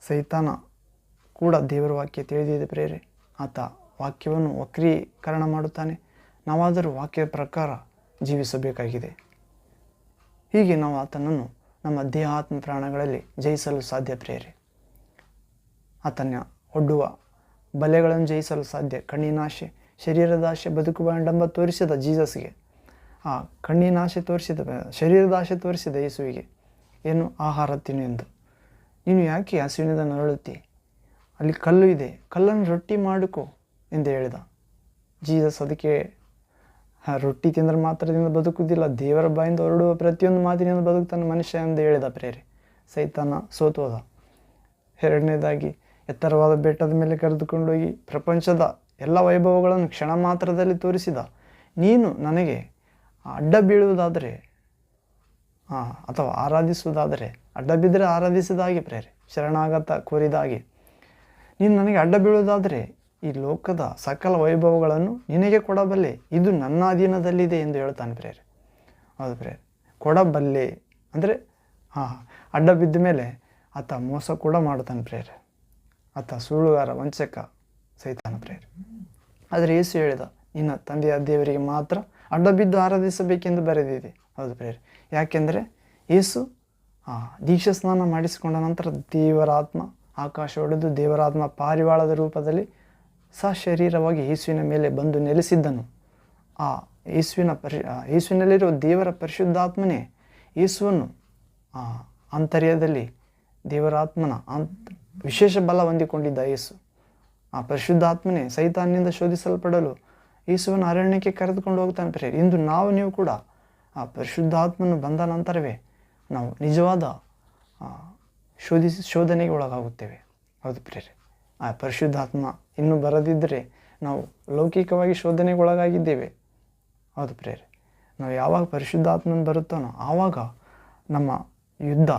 ಸೈತಾನ ಕೂಡ ದೇವರ ವಾಕ್ಯ ತಿಳಿದಿದೆ ಪ್ರೇರೆ ಆತ ವಾಕ್ಯವನ್ನು ವಕ್ರೀಕರಣ ಮಾಡುತ್ತಾನೆ. ನಾವಾದರೂ ವಾಕ್ಯದ ಪ್ರಕಾರ ಜೀವಿಸಬೇಕಾಗಿದೆ. ಹೀಗೆ ನಾವು ಆತನನ್ನು ನಮ್ಮ ದೇಹಾತ್ಮ ಪ್ರಾಣಗಳಲ್ಲಿ ಜಯಿಸಲು ಸಾಧ್ಯ ಪ್ರೇರೆ ಆತನ ಒಡ್ಡುವ. ಬಲೆಗಳನ್ನು ಜಯಿಸಲು ಸಾಧ್ಯ. ಕಣ್ಣಿನಾಶೆ ಶರೀರದ ಆಶೆ ಬದುಕು ಬಂಡಂಬ ತೋರಿಸಿದ ಜೀಸಸ್ಗೆ. ಆ ಕಣ್ಣಿನ ಆಶೆ ತೋರಿಸಿದ ಶರೀರದ ಆಶೆ ತೋರಿಸಿದ ಯೇಸುವಿಗೆ ಏನು ಆಹಾರ ತಿನ್ನು ಎಂದು. ನೀನು ಯಾಕೆ ಹಸುವಿನಿಂದ ನರಳುತ್ತಿ? ಅಲ್ಲಿ ಕಲ್ಲು ಇದೆ. ಕಲ್ಲನ್ನು ರೊಟ್ಟಿ ಮಾಡಿಕೊ ಎಂದು ಹೇಳಿದ. ಜೀಸಸ್ ಅದಕ್ಕೆ "ಹಾ, ರೊಟ್ಟಿ ತಿಂದರೆ ಮಾತ್ರದಿಂದ ಬದುಕುವುದಿಲ್ಲ. ದೇವರ ಬಾಯಿಂದ ಹೊರಡುವ ಪ್ರತಿಯೊಂದು ಮಾತಿನಿಂದ ಬದುಕ್ತಾನೆ ಮನುಷ್ಯ ಎಂದು ಹೇಳಿದ ಪ್ರೇರೆ. ಸೈತಾನ ಸೋತೋದ ಎರಡನೇದಾಗಿ ಎತ್ತರವಾದ ಬೆಟ್ಟದ ಮೇಲೆ ಕರೆದುಕೊಂಡೋಗಿ ಪ್ರಪಂಚದ ಎಲ್ಲ ವೈಭವಗಳನ್ನು ಕ್ಷಣ ಮಾತ್ರದಲ್ಲಿ ತೋರಿಸಿದ ನೀನು ನನಗೆ ಅಡ್ಡ ಬೀಳುವುದಾದರೆ ಹಾಂ ಅಥವಾ ಆರಾಧಿಸುವುದಾದರೆ, ಅಡ್ಡ ಬಿದ್ದರೆ ಆರಾಧಿಸಿದ ಹಾಗೆ ಪ್ರೇರೆ, ಶರಣಾಗತ ಕೋರಿದಾಗೆ. ನೀನು ನನಗೆ ಅಡ್ಡ ಬೀಳುವುದಾದರೆ ಈ ಲೋಕದ ಸಕಲ ವೈಭವಗಳನ್ನು ನಿನಗೆ ಕೊಡಬಲ್ಲೆ, ಇದು ನನ್ನ ಅಧೀನದಲ್ಲಿದೆ ಎಂದು ಹೇಳ್ತಾನೆ ಪ್ರೇರೆ. ಹೌದು ಪ್ರೇರೆ, ಕೊಡಬಲ್ಲೆ, ಅಂದರೆ ಹಾಂ ಅಡ್ಡ ಬಿದ್ದ ಮೇಲೆ ಆತ ಮೋಸ ಕೂಡ ಮಾಡ್ತಾನೆ ಪ್ರೇರೆ. ಆತ ಸುಳ್ಳುಗಾರ, ವಂಚಕ, ಸೈತಾನ ಪ್ರೇರಿ ಆದರೆ ಯೇಸು ಹೇಳಿದ, ನಿನ್ನ ತಂದೆಯ ದೇವರಿಗೆ ಮಾತ್ರ ಅಡ್ಡ ಬಿದ್ದು ಆರಾಧಿಸಬೇಕೆಂದು ಬರೆದಿದೆ. ಹೌದು ಪ್ರೇರಿ ಯಾಕೆಂದರೆ ಯೇಸು ದೀಕ್ಷಾ ಸ್ನಾನ ಮಾಡಿಸಿಕೊಂಡ ನಂತರ ದೇವರಾತ್ಮ, ಆಕಾಶ ಒಡೆದು ದೇವರಾತ್ಮ ಪಾರಿವಾಳದ ರೂಪದಲ್ಲಿ ಸಶರೀರವಾಗಿ ಯೇಸುವಿನ ಮೇಲೆ ಬಂದು ನೆಲೆಸಿದ್ದನು. ಆ, ಯೇಸುವಿನ ಪರಿ ಯೇಸುವಿನಲ್ಲಿರುವ ದೇವರ ಪರಿಶುದ್ಧಾತ್ಮನೇ ಯೇಸುವನ್ನು ಆಂತರ್ಯದಲ್ಲಿ ದೇವರಾತ್ಮನ ಆಂತ್ ವಿಶೇಷ ಬಲ ಹೊಂದಿಕೊಂಡಿದ್ದ ಯೇಸು. ಆ ಪರಿಶುದ್ಧಾತ್ಮನೇ ಸೈತಾನ್ನಿಂದ ಶೋಧಿಸಲ್ಪಡಲು ಯೇಸುವನ್ನು ಅರಣ್ಯಕ್ಕೆ ಕರೆದುಕೊಂಡು ಹೋಗ್ತಾನೆ ಪ್ರೇ ಇಂದು ನಾವು, ನೀವು ಕೂಡ ಆ ಪರಿಶುದ್ಧಾತ್ಮನು ಬಂದ ನಂತರವೇ ನಾವು ನಿಜವಾದ ಶೋಧಿಸಿ ಶೋಧನೆಗೆ ಒಳಗಾಗುತ್ತೇವೆ. ಹೌದು ಪ್ರೇರೆ ಆ ಪರಿಶುದ್ಧಾತ್ಮ ಇನ್ನೂ ಬರದಿದ್ದರೆ ನಾವು ಲೌಕಿಕವಾಗಿ ಶೋಧನೆಗೆ ಒಳಗಾಗಿದ್ದೇವೆ. ಹೌದು ಪ್ರೇರೆ ನಾವು ಯಾವಾಗ ಪರಿಶುದ್ಧಾತ್ಮನ ಬರುತ್ತಾನೋ ಆವಾಗ ನಮ್ಮ ಯುದ್ಧ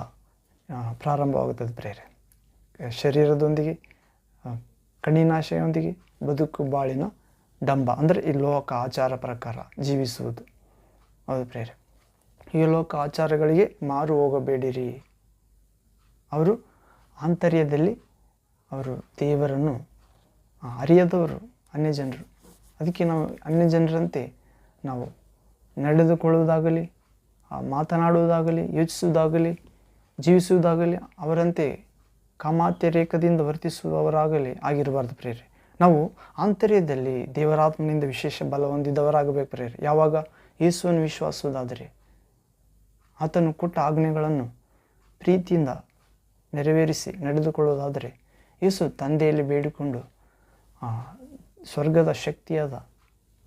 ಪ್ರಾರಂಭವಾಗುತ್ತದೆ ಪ್ರೇರೆ ಶರೀರದೊಂದಿಗೆ ಕಣ್ಣಿನ ಕಣ್ಣಿನಾಶೆಯೊಂದಿಗೆ ಬದುಕು ಬಾಳಿನ ಡಂಬ. ಅಂದರೆ ಈ ಲೋಕ ಆಚಾರ ಪ್ರಕಾರ ಜೀವಿಸುವುದು. ಹೌದು ಪ್ರೇರೆ ಈ ಲೋಕ ಆಚಾರಗಳಿಗೆ ಮಾರು ಹೋಗಬೇಡಿರಿ. ಅವರು ಆಂತರ್ಯದಲ್ಲಿ ಅವರು ದೇವರನ್ನು ಅರಿಯದವರು ಅನ್ಯ ಜನರು ಅದಕ್ಕೆ ನಾವು ಅನ್ಯ ಜನರಂತೆ ನಾವು ನಡೆದುಕೊಳ್ಳುವುದಾಗಲಿ ಮಾತನಾಡುವುದಾಗಲಿ, ಯೋಚಿಸುವುದಾಗಲಿ, ಜೀವಿಸುವುದಾಗಲಿ ಅವರಂತೆ ಕಾಮಾತ್ಯರೇಕದಿಂದ ವರ್ತಿಸುವವರಾಗಲಿ ಆಗಿರಬಾರ್ದು ಪ್ರೇರೆ ನಾವು ಆಂತರ್ಯದಲ್ಲಿ ದೇವರಾತ್ಮನಿಂದ ವಿಶೇಷ ಬಲ ಹೊಂದಿದವರಾಗಬೇಕು ಪ್ರೇರೆ ಯಾವಾಗ? ಯೇಸುವನ್ನು ವಿಶ್ವಾಸದಾದರೆ. ಆತನು ಕೊಟ್ಟ ಆಜ್ಞೆಗಳನ್ನು ಪ್ರೀತಿಯಿಂದ ನೆರವೇರಿಸಿ ನಡೆದುಕೊಳ್ಳುವುದಾದರೆ ಯೇಸು ತಂದೆಯಲ್ಲಿ ಬೇಡಿಕೊಂಡು ಆ, ಸ್ವರ್ಗದ ಶಕ್ತಿಯಾದ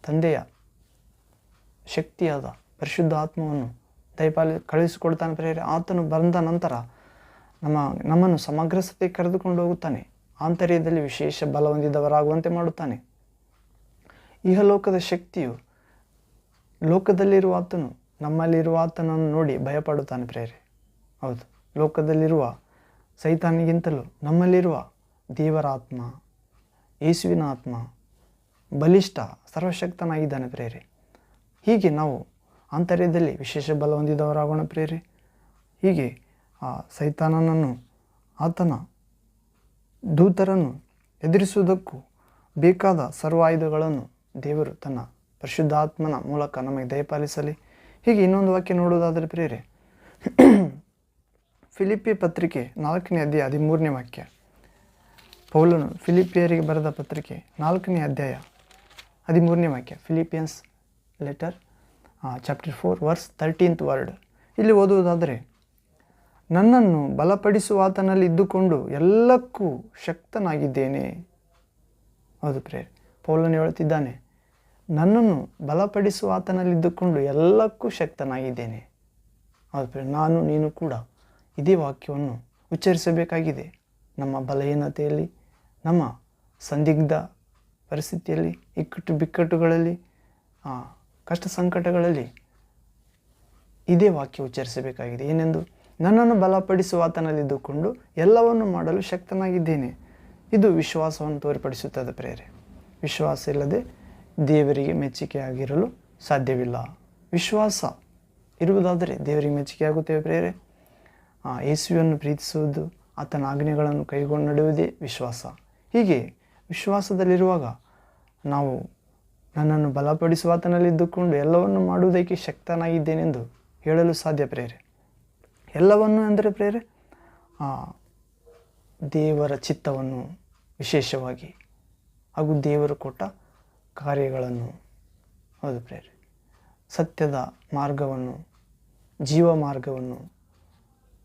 ತಂದೆಯ ಶಕ್ತಿಯಾದ ಪರಿಶುದ್ಧ ಆತ್ಮವನ್ನು ದಯಪಾಲಿ ಕಳುಹಿಸಿಕೊಡ್ತಾನೆ ಪ್ರೇರೆ ಆತನು ಬಂದ ನಂತರ ನಮ್ಮ, ನಮ್ಮನ್ನು ಸಮಗ್ರಸತೆ ಕರೆದುಕೊಂಡು ಹೋಗುತ್ತಾನೆ. ಆಂತರ್ಯದಲ್ಲಿ ವಿಶೇಷ ಬಲ ಹೊಂದಿದವರಾಗುವಂತೆ ಮಾಡುತ್ತಾನೆ. ಇಹಲೋಕದ ಶಕ್ತಿಯು ಲೋಕದಲ್ಲಿರುವ ಆತನು, ನಮ್ಮಲ್ಲಿರುವ ಆತನನ್ನು ನೋಡಿ ಭಯಪಡುತ್ತಾನೆ ಪ್ರೇರೆ ಹೌದು, ಲೋಕದಲ್ಲಿರುವ ಸೈತಾನಿಗಿಂತಲೂ ನಮ್ಮಲ್ಲಿರುವ ದೇವರ ಆತ್ಮ ಯೇಸುವಿನ ಆತ್ಮ ಬಲಿಷ್ಠ, ಸರ್ವಶಕ್ತನಾಗಿದ್ದಾನೆ ಪ್ರೇರೆ ಹೀಗೆ ನಾವು ಆಂತರ್ಯದಲ್ಲಿ ವಿಶೇಷ ಬಲ ಹೊಂದಿದವರಾಗೋಣ ಪ್ರೇರೆ ಹೀಗೆ ಆ ಸೈತಾನನನ್ನು, ಆತನ ದೂತರನ್ನು ಎದುರಿಸುವುದಕ್ಕೂ ಬೇಕಾದ ಸರ್ವಾಯುಧಗಳನ್ನು ದೇವರು ತನ್ನ ಪರಿಶುದ್ಧಾತ್ಮನ ಮೂಲಕ ನಮಗೆ ದಯಪಾಲಿಸಲಿ. ಹೀಗೆ ಇನ್ನೊಂದು ವಾಕ್ಯ ನೋಡುವುದಾದರೆ ಪ್ರೇರೆ ಫಿಲಿಪಿ ಪತ್ರಿಕೆ ನಾಲ್ಕನೇ ಅಧ್ಯಾಯ ಹದಿಮೂರನೇ ವಾಕ್ಯ. ಪೌಲನು ಫಿಲಿಪಿಯರಿಗೆ ಬರೆದ ಪತ್ರಿಕೆ ನಾಲ್ಕನೇ ಅಧ್ಯಾಯ ಹದಿಮೂರನೇ ವಾಕ್ಯ. Philippians letter chapter four verse thirteenth word ಇಲ್ಲಿ ಓದುವುದಾದರೆ ನನ್ನನ್ನು ಬಲಪಡಿಸುವ ಆತನಲ್ಲಿ ಇದ್ದುಕೊಂಡು ಎಲ್ಲಕ್ಕೂ ಶಕ್ತನಾಗಿದ್ದೇನೆ. ಹೌದು ಪ್ರೇರ್ ಪೌಲನು ಹೇಳುತ್ತಿದ್ದಾನೆ, ನನ್ನನ್ನು ಬಲಪಡಿಸುವ ಆತನಲ್ಲಿದ್ದುಕೊಂಡು ಎಲ್ಲಕ್ಕೂ ಶಕ್ತನಾಗಿದ್ದೇನೆ. ಹೌದು ಪ್ರೇರ್ ನಾನು, ನೀನು ಕೂಡ ಇದೇ ವಾಕ್ಯವನ್ನು ಉಚ್ಚರಿಸಬೇಕಾಗಿದೆ. ನಮ್ಮ ಬಲಹೀನತೆಯಲ್ಲಿ, ನಮ್ಮ ಸಂದಿಗ್ಧ ಪರಿಸ್ಥಿತಿಯಲ್ಲಿ, ಇಕ್ಕಟ್ಟು ಬಿಕ್ಕಟ್ಟುಗಳಲ್ಲಿ ಕಷ್ಟ ಸಂಕಟಗಳಲ್ಲಿ ಇದೇ ವಾಕ್ಯ ಉಚ್ಚರಿಸಬೇಕಾಗಿದೆ. ಏನೆಂದು? ನನ್ನನ್ನು ಬಲಪಡಿಸುವ ಆತನಲ್ಲಿದ್ದುಕೊಂಡು ಎಲ್ಲವನ್ನು ಮಾಡಲು ಶಕ್ತನಾಗಿದ್ದೇನೆ. ಇದು ವಿಶ್ವಾಸವನ್ನು ತೋರ್ಪಡಿಸುತ್ತದೆ ಪ್ರೇರೆ. ವಿಶ್ವಾಸ ಇಲ್ಲದೆ ದೇವರಿಗೆ ಮೆಚ್ಚುಗೆಯಾಗಿರಲು ಸಾಧ್ಯವಿಲ್ಲ. ವಿಶ್ವಾಸ ಇರುವುದಾದರೆ ದೇವರಿಗೆ ಮೆಚ್ಚುಗೆಯಾಗುತ್ತೇವೆ ಪ್ರೇರೆ. ಯೇಸುವನ್ನು ಪ್ರೀತಿಸುವುದು, ಆತನ ಆಜ್ಞೆಗಳನ್ನು ಕೈಗೊಂಡು ನಡೆಯುವುದೇ ವಿಶ್ವಾಸ. ಹೀಗೆ ವಿಶ್ವಾಸದಲ್ಲಿರುವಾಗ ನಾವು ನನ್ನನ್ನು ಬಲಪಡಿಸುವ ಆತನಲ್ಲಿದ್ದುಕೊಂಡು ಎಲ್ಲವನ್ನು ಮಾಡುವುದಕ್ಕೆ ಶಕ್ತನಾಗಿದ್ದೇನೆಂದು ಹೇಳಲು ಸಾಧ್ಯ ಪ್ರೇರೆ. ಎಲ್ಲವನ್ನು ಅಂದರೆ ಪ್ರೇರೆ ದೇವರ ಚಿತ್ತವನ್ನು ವಿಶೇಷವಾಗಿ ಹಾಗೂ ದೇವರು ಕೊಟ್ಟ ಕಾರ್ಯಗಳನ್ನು. ಹೌದು ಪ್ರೇರೆ, ಸತ್ಯದ ಮಾರ್ಗವನ್ನು, ಜೀವ ಮಾರ್ಗವನ್ನು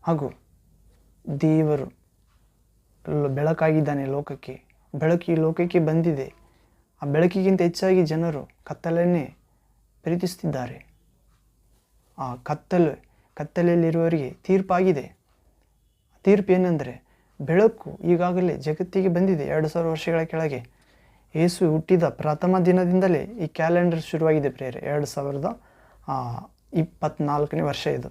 ಹಾಗೂ ದೇವರು ಬೆಳಕಾಗಿದ್ದಾನೆ ಲೋಕಕ್ಕೆ, ಬೆಳಕು ಲೋಕಕ್ಕೆ ಬಂದಿದೆ. ಆ ಬೆಳಕಿಗಿಂತ ಹೆಚ್ಚಾಗಿ ಜನರು ಕತ್ತಲನ್ನೇ ಪ್ರೀತಿಸುತ್ತಿದ್ದಾರೆ ಆ ಕತ್ತಲು ಕತ್ತಲೆಯಲ್ಲಿರುವವರಿಗೆ ತೀರ್ಪಾಗಿದೆ. ತೀರ್ಪು ಏನೆಂದರೆ ಬೆಳಕು ಈಗಾಗಲೇ ಜಗತ್ತಿಗೆ ಬಂದಿದೆ ಎರಡು ಸಾವಿರ ವರ್ಷಗಳ ಕೆಳಗೆ. ಯೇಸು ಹುಟ್ಟಿದ ಪ್ರಥಮ ದಿನದಿಂದಲೇ ಈ ಕ್ಯಾಲೆಂಡರ್ ಶುರುವಾಗಿದೆ ಪ್ರೇರೆ ಎರಡು ಸಾವಿರದ ಇಪ್ಪತ್ನಾಲ್ಕನೇ ವರ್ಷ ಇದು.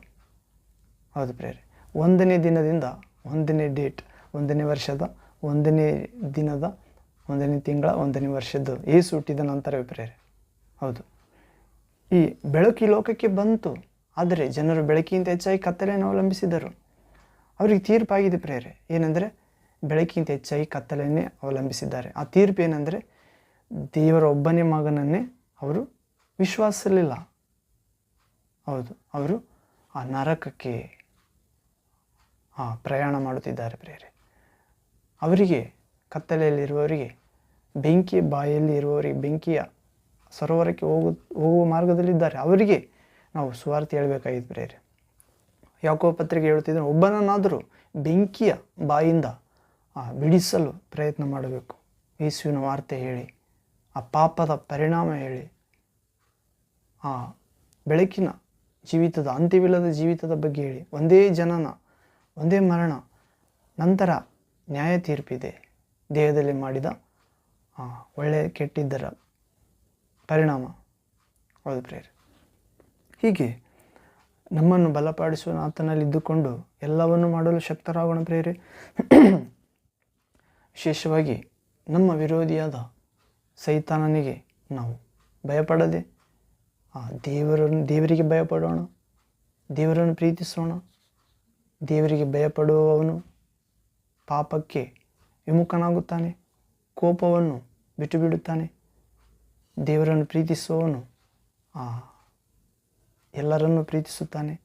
ಹೌದು ಪ್ರೇರೆ ಒಂದನೇ ದಿನದಿಂದ ಒಂದನೇ ಡೇಟ್, ಒಂದನೇ ವರ್ಷದ, ಒಂದನೇ ದಿನದ, ಒಂದನೇ ತಿಂಗಳ, ಒಂದನೇ ವರ್ಷದ್ದು ಏಸು ಹುಟ್ಟಿದ ನಂತರವೇ ಪ್ರೇರೆ ಹೌದು. ಈ ಬೆಳಕು ಈ ಲೋಕಕ್ಕೆ ಬಂತು. ಆದರೆ ಜನರು ಬೆಳಕಿಗಿಂತ ಹೆಚ್ಚಾಗಿ ಕತ್ತಲೆಯನ್ನು ಅವಲಂಬಿಸಿದರು. ಅವರಿಗೆ ತೀರ್ಪಾಗಿದೆ ಪ್ರೇರೆ. ಏನೆಂದರೆ ಬೆಳಕಿಗಿಂತ ಹೆಚ್ಚಾಗಿ ಕತ್ತಲೆಯನ್ನೇ ಅವಲಂಬಿಸಿದ್ದಾರೆ. ಆ ತೀರ್ಪು ಏನಂದರೆ ದೇವರ ಒಬ್ಬನೇ ಮಗನನ್ನೇ ಅವರು ವಿಶ್ವಾಸಿಸಲಿಲ್ಲ ಹೌದು, ಅವರು ಆ ನರಕಕ್ಕೆ, ಆ ಪ್ರಯಾಣ ಮಾಡುತ್ತಿದ್ದಾರೆ ಪ್ರೇರೆ. ಅವರಿಗೆ, ಕತ್ತಲೆಯಲ್ಲಿರುವವರಿಗೆ ಬೆಂಕಿ ಬಾಯಲ್ಲಿ ಇರುವವರಿಗೆ ಬೆಂಕಿಯ ಸರೋವರಕ್ಕೆ ಹೋಗು, ಹೋಗುವ ಮಾರ್ಗದಲ್ಲಿದ್ದಾರೆ. ಅವರಿಗೆ ನಾವು ಸುವಾರ್ತೆ ಹೇಳಬೇಕಾಗಿತ್ತು ಪ್ರೇರೆ. ಯಾಕೋ ಪತ್ರಿಕೆ ಹೇಳ್ತಿದ್ರು, ಒಬ್ಬನನ್ನಾದರೂ ಬೆಂಕಿಯ ಬಾಯಿಂದ ಬಿಡಿಸಲು ಪ್ರಯತ್ನ ಮಾಡಬೇಕು. ಯೇಸುವಿನ ವಾರ್ತೆ ಹೇಳಿ, ಆ ಪಾಪದ ಪರಿಣಾಮ ಹೇಳಿ, ಆ ಬೆಳಕಿನ ಜೀವಿತದ, ಅಂತ್ಯವಿಲ್ಲದ ಜೀವಿತದ ಬಗ್ಗೆ ಹೇಳಿ, ಒಂದೇ ಜನನ, ಒಂದೇ ಮರಣ, ನಂತರ ನ್ಯಾಯ ತೀರ್ಪಿದೆ. ದೇಹದಲ್ಲಿ ಮಾಡಿದ ಒಳ್ಳೆಯ ಕೆಟ್ಟಿದ್ದರ ಪರಿಣಾಮ. ಹೌದು ಪ್ರೇರೆ. ಹೀಗೆ ನಮ್ಮನ್ನು ಬಲಪಡಿಸುವ ಆತನಲ್ಲಿ ಇದ್ದುಕೊಂಡು ಎಲ್ಲವನ್ನು ಮಾಡಲು ಶಕ್ತರಾಗೋಣ ಪ್ರೇರೆ ವಿಶೇಷವಾಗಿ ನಮ್ಮ ವಿರೋಧಿಯಾದ ಸೈತಾನನಿಗೆ ನಾವು ಭಯಪಡದೆ, ಆ ದೇವರನ್ನು, ದೇವರಿಗೆ ಭಯಪಡೋಣ, ದೇವರನ್ನು ಪ್ರೀತಿಸೋಣ, ದೇವರಿಗೆ ಭಯಪಡುವವನು ಪಾಪಕ್ಕೆ ವಿಮುಖನಾಗುತ್ತಾನೆ, ಕೋಪವನ್ನು ಬಿಟ್ಟು ಬಿಡುತ್ತಾನೆ ದೇವರನ್ನು ಪ್ರೀತಿಸುವವನು ಆ ಎಲ್ಲರನ್ನೂ ಪ್ರೀತಿಸುತ್ತಾನೆ.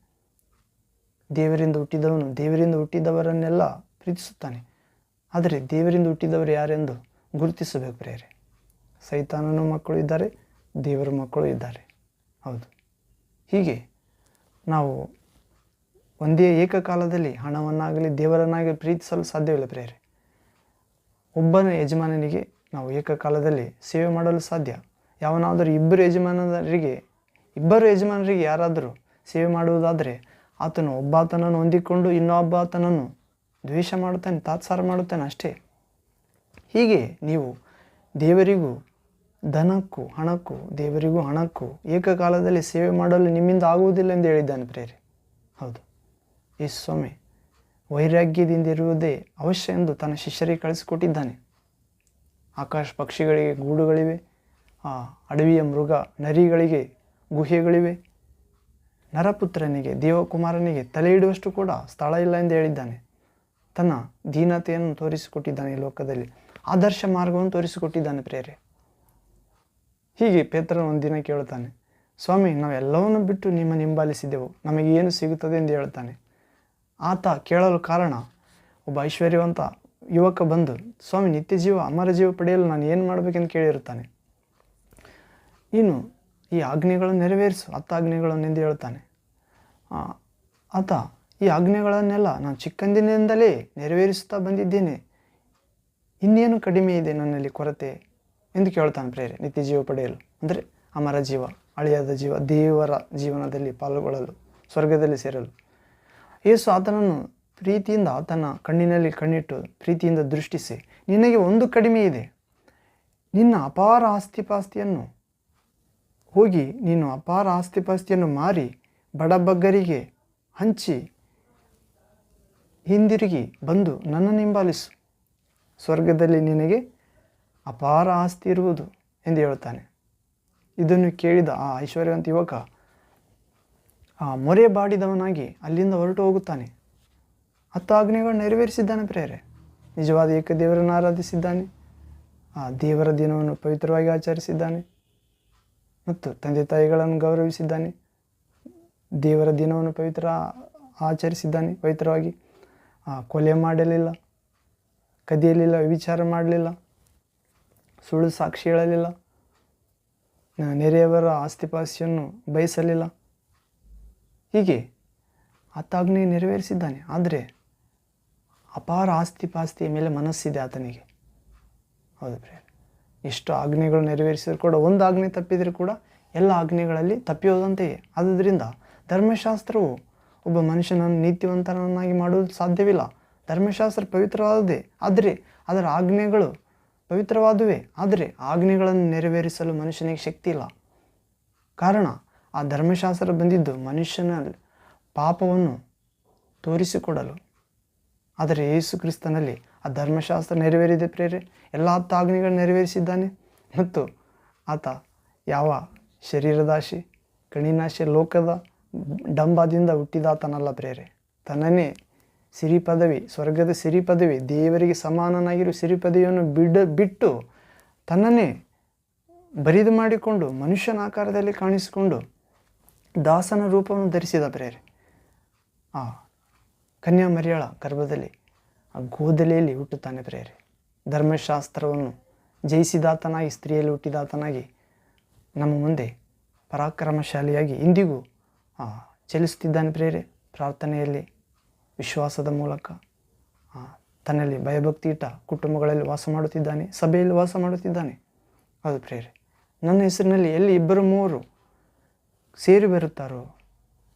ದೇವರಿಂದ ಹುಟ್ಟಿದವನು, ದೇವರಿಂದ ಹುಟ್ಟಿದವರನ್ನೆಲ್ಲ ಪ್ರೀತಿಸುತ್ತಾನೆ. ಆದರೆ ದೇವರಿಂದ ಹುಟ್ಟಿದವರು ಯಾರೆಂದು ಗುರುತಿಸಬೇಕು ಪ್ರೇರೆ ಸೈತಾನನ ಮಕ್ಕಳು ಇದ್ದಾರೆ, ದೇವರ ಮಕ್ಕಳು ಇದ್ದಾರೆ. ಹೌದು. ಹೀಗೆ ನಾವು ಒಂದೇ ಏಕಕಾಲದಲ್ಲಿ ಹಣವನ್ನಾಗಲಿ, ದೇವರನ್ನಾಗಲಿ ಪ್ರೀತಿಸಲು ಸಾಧ್ಯವಿಲ್ಲ ಪ್ರೇರೆ ಒಬ್ಬನ ಯಜಮಾನನಿಗೆ ನಾವು ಏಕಕಾಲದಲ್ಲಿ ಸೇವೆ ಮಾಡಲು ಸಾಧ್ಯ. ಯಾವನಾದರೂ ಇಬ್ಬರು ಯಜಮಾನರಿಗೆ ಇಬ್ಬರು ಯಜಮಾನರಿಗೆ ಯಾರಾದರೂ ಸೇವೆ ಮಾಡುವುದಾದರೆ ಆತನು ಒಬ್ಬಾತನನ್ನು ಹೊಂದಿಕೊಂಡು ಇನ್ನೊಬ್ಬಾತನನ್ನು ದ್ವೇಷ ಮಾಡುತ್ತಾನೆ, ತಾತ್ಸಾರ ಮಾಡುತ್ತಾನೆ ಅಷ್ಟೇ. ಹೀಗೆ ನೀವು ದೇವರಿಗೂ ಧನಕ್ಕೂ ಹಣಕ್ಕೂ, ದೇವರಿಗೂ ಹಣಕ್ಕೂ ಏಕಕಾಲದಲ್ಲಿ ಸೇವೆ ಮಾಡಲು ನಿಮ್ಮಿಂದ ಆಗುವುದಿಲ್ಲ ಎಂದು ಹೇಳಿದ್ದಾನೆ ಪ್ರೇರಿ. ಹೌದು. ಈ ವೈರಾಗ್ಯದಿಂದ ಇರುವುದೇ ಅವಶ್ಯ ಎಂದು ತನ್ನ ಶಿಷ್ಯರಿಗೆ ಕಳಿಸಿಕೊಟ್ಟಿದ್ದಾನೆ. ಆಕಾಶ ಪಕ್ಷಿಗಳಿಗೆ ಗೂಡುಗಳಿವೆ, ಆ ಅಡವಿಯ ಮೃಗ ನರಿಗಳಿಗೆ ಗುಹೆಗಳಿವೆ. ನರಪುತ್ರನಿಗೆ, ದೇವಕುಮಾರನಿಗೆ ತಲೆ ಇಡುವಷ್ಟು ಕೂಡ ಸ್ಥಳ ಇಲ್ಲ ಎಂದು ಹೇಳಿದ್ದಾನೆ. ತನ್ನ ದೀನತೆಯನ್ನು ತೋರಿಸಿಕೊಟ್ಟಿದ್ದಾನೆ ಈ ಲೋಕದಲ್ಲಿ. ಆದರ್ಶ ಮಾರ್ಗವನ್ನು ತೋರಿಸಿಕೊಟ್ಟಿದ್ದಾನೆ ಪ್ರೇರೆ ಹೀಗೆ ಪೇತ್ರನ ಒಂದಿನ ಕೇಳುತ್ತಾನೆ, ಸ್ವಾಮಿ, ನಾವೆಲ್ಲವನ್ನು ಬಿಟ್ಟು ನಿಮ್ಮ ನಿಂಬಾಲಿಸಿದೆವು ನಮಗೆ ಏನು ಸಿಗುತ್ತದೆ ಎಂದು ಹೇಳ್ತಾನೆ ಆತ ಕೇಳಲು ಕಾರಣ, ಒಬ್ಬ ಐಶ್ವರ್ಯವಂತ ಯುವಕ ಬಂದು, ಸ್ವಾಮಿ ನಿತ್ಯ ಜೀವ ಅಮರ ಜೀವ ಪಡೆಯಲು ನಾನು ಏನು ಮಾಡಬೇಕೆಂದು ಕೇಳಿರುತ್ತಾನೆ. ನೀನು ಈ ಆಜ್ಞೆಗಳನ್ನು ನೆರವೇರಿಸು ಹತ್ತು ಆಜ್ಞೆಗಳನ್ನೆಂದು ಹೇಳ್ತಾನೆ. ಆತ, ಈ ಆಜ್ಞೆಗಳನ್ನೆಲ್ಲ ನಾನು ಚಿಕ್ಕಂದಿನಿಂದಲೇ ನೆರವೇರಿಸುತ್ತಾ ಬಂದಿದ್ದೇನೆ. ಇನ್ನೇನು ಕಡಿಮೆ ಇದೆ ನನ್ನಲ್ಲಿ ಕೊರತೆ ಎಂದು ಕೇಳ್ತಾನೆ ಪ್ರೇರೆ, ನಿತ್ಯ ಜೀವ ಪಡೆಯಲು. ಅಂದರೆ ಅಮರ ಜೀವ, ಅಳಿಯಾದ ಜೀವ, ದೇವರ ಜೀವನದಲ್ಲಿ ಪಾಲ್ಗೊಳ್ಳಲು, ಸ್ವರ್ಗದಲ್ಲಿ ಸೇರಲು. ಯೇಸು ಆತನನ್ನು ಪ್ರೀತಿಯಿಂದ, ಆತನ ಕಣ್ಣಿನಲ್ಲಿ ಕಣ್ಣಿಟ್ಟು ಪ್ರೀತಿಯಿಂದ ದೃಷ್ಟಿಸಿ, ನಿನಗೆ ಒಂದು ಕಡಿಮೆ ಇದೆ. ನಿನ್ನ ಅಪಾರ ಆಸ್ತಿಪಾಸ್ತಿಯನ್ನು ಹೋಗಿ ನೀನು ಅಪಾರ ಆಸ್ತಿಪಾಸ್ತಿಯನ್ನು ಮಾರಿ ಬಡಬಗ್ಗರಿಗೆ ಹಂಚಿ ಹಿಂದಿರುಗಿ ಬಂದು ನನ್ನನ್ನು ಹಿಂಬಾಲಿಸು. ಸ್ವರ್ಗದಲ್ಲಿ ನಿನಗೆ ಅಪಾರ ಆಸ್ತಿ ಇರುವುದು ಎಂದು ಹೇಳುತ್ತಾನೆ. ಇದನ್ನು ಕೇಳಿದ ಆ ಐಶ್ವರ್ಯವಂತ ಯುವಕ ಆ ಮೊರೆ ಬಾಡಿದವನಾಗಿ ಅಲ್ಲಿಂದ ಹೊರಟು ಹೋಗುತ್ತಾನೆ. ಹತ್ತು ಆಜ್ಞೆಗಳನ್ನು ನೆರವೇರಿಸಿದ್ದಾನೆ ಪ್ರೇರೆ ನಿಜವಾದ ಏಕ ದೇವರನ್ನು ಆರಾಧಿಸಿದ್ದಾನೆ. ಆ ದೇವರ ದಿನವನ್ನು ಪವಿತ್ರವಾಗಿ ಆಚರಿಸಿದ್ದಾನೆ. ಮತ್ತು ತಂದೆ ತಾಯಿಗಳನ್ನು ಗೌರವಿಸಿದ್ದಾನೆ. ದೇವರ ದಿನವನ್ನು ಪವಿತ್ರ ಆಚರಿಸಿದ್ದಾನೆ. ಪವಿತ್ರವಾಗಿ ಕೊಲೆ ಮಾಡಲಿಲ್ಲ. ಕದಿಯಲಿಲ್ಲ, ವಿಚಾರ ಮಾಡಲಿಲ್ಲ. ಸುಳ್ಳು ಸಾಕ್ಷಿ ಹೇಳಲಿಲ್ಲ. ನೆರೆಯವರ ಆಸ್ತಿಪಾಸ್ತಿಯನ್ನು ಬಯಸಲಿಲ್ಲ. ಹೀಗೆ ಆತ ಆಜ್ಞೆ ನೆರವೇರಿಸಿದ್ದಾನೆ. ಆದರೆ ಅಪಾರ ಆಸ್ತಿಪಾಸ್ತಿಯ ಮೇಲೆ ಮನಸ್ಸಿದೆ ಆತನಿಗೆ. ಹೌದು ಪ್ರಿಯ ಎಷ್ಟು ಆಜ್ಞೆಗಳು ನೆರವೇರಿಸಿದ್ರು ಕೂಡ, ಒಂದು ಆಜ್ಞೆ ತಪ್ಪಿದರೂ ಕೂಡ ಎಲ್ಲ ಆಜ್ಞೆಗಳಲ್ಲಿ ತಪ್ಪಿ ಹೋದಂತೆಯೇ ಆದುದರಿಂದ ಧರ್ಮಶಾಸ್ತ್ರವು ಒಬ್ಬ ಮನುಷ್ಯನನ್ನು ನೀತಿವಂತನನ್ನಾಗಿ ಮಾಡುವುದು ಸಾಧ್ಯವಿಲ್ಲ. ಧರ್ಮಶಾಸ್ತ್ರ ಪವಿತ್ರವಾದದೇ. ಆದರೆ ಅದರ ಆಜ್ಞೆಗಳು ಪವಿತ್ರವಾದುವೆ. ಆದರೆ ಆಜ್ಞೆಗಳನ್ನು ನೆರವೇರಿಸಲು ಮನುಷ್ಯನಿಗೆ ಶಕ್ತಿ ಇಲ್ಲ. ಕಾರಣ, ಆ ಧರ್ಮಶಾಸ್ತ್ರ ಬಂದಿದ್ದು ಮನುಷ್ಯನ ಪಾಪವನ್ನು ತೋರಿಸಿಕೊಡಲು. ಆದರೆ ಯೇಸು ಕ್ರಿಸ್ತನಲ್ಲಿ ಆ ಧರ್ಮಶಾಸ್ತ್ರ ನೆರವೇರಿದೆ ಪ್ರೇರೆ. ಎಲ್ಲ ಆಜ್ಞೆಗಳು ನೆರವೇರಿಸಿದ್ದಾನೆ. ಮತ್ತು ಆತ ಯಾವ ಶರೀರದಾಶಿ, ಕಣಿನಾಶೆ, ಲೋಕದ ಡಂಬದಿಂದ ಹುಟ್ಟಿದಾತನಲ್ಲ ಪ್ರೇರೆ. ತನ್ನನ್ನೇ ಸಿರಿ ಪದವಿ ಸ್ವರ್ಗದ ಸಿರಿ ಪದವಿ ದೇವರಿಗೆ ಸಮಾನನಾಗಿರುವ ಸಿರಿ ಪದವಿಯನ್ನು ಬಿಡ, ಬಿಟ್ಟು ತನ್ನನ್ನೇ ಬರಿದು ಮಾಡಿಕೊಂಡು ಮನುಷ್ಯನ ಆಕಾರದಲ್ಲಿ ಕಾಣಿಸಿಕೊಂಡು ದಾಸನ ರೂಪವನ್ನು ಧರಿಸಿದ ಪ್ರೇರೆ. ಆ ಕನ್ಯಾ ಮರಿಯಾಳ ಗರ್ಭದಲ್ಲಿ ಆ ಗೋದಲೆಯಲ್ಲಿ ಹುಟ್ಟುತ್ತಾನೆ ಪ್ರೇರೆ. ಧರ್ಮಶಾಸ್ತ್ರವನ್ನು ಜಯಿಸಿದಾತನಾಗಿ, ಸ್ತ್ರೀಯಲ್ಲಿ ಹುಟ್ಟಿದಾತನಾಗಿ ನಮ್ಮ ಮುಂದೆ ಪರಾಕ್ರಮಶಾಲಿಯಾಗಿ ಇಂದಿಗೂ ಚಲಿಸುತ್ತಿದ್ದಾನೆ ಪ್ರೇರೆ. ಪ್ರಾರ್ಥನೆಯಲ್ಲಿ, ವಿಶ್ವಾಸದ ಮೂಲಕ ತನ್ನಲ್ಲಿ ಭಯಭಕ್ತಿ ಇಟ್ಟ ಕುಟುಂಬಗಳಲ್ಲಿ ವಾಸ ಮಾಡುತ್ತಿದ್ದಾನೆ, ಸಭೆಯಲ್ಲಿ ವಾಸ ಮಾಡುತ್ತಿದ್ದಾನೆ. ಅದು ಪ್ರೇರೆ. ನನ್ನ ಹೆಸರಿನಲ್ಲಿ ಎಲ್ಲಿ ಇಬ್ಬರು ಮೂವರು ಸೇರಿ ಬರುತ್ತಾರೋ,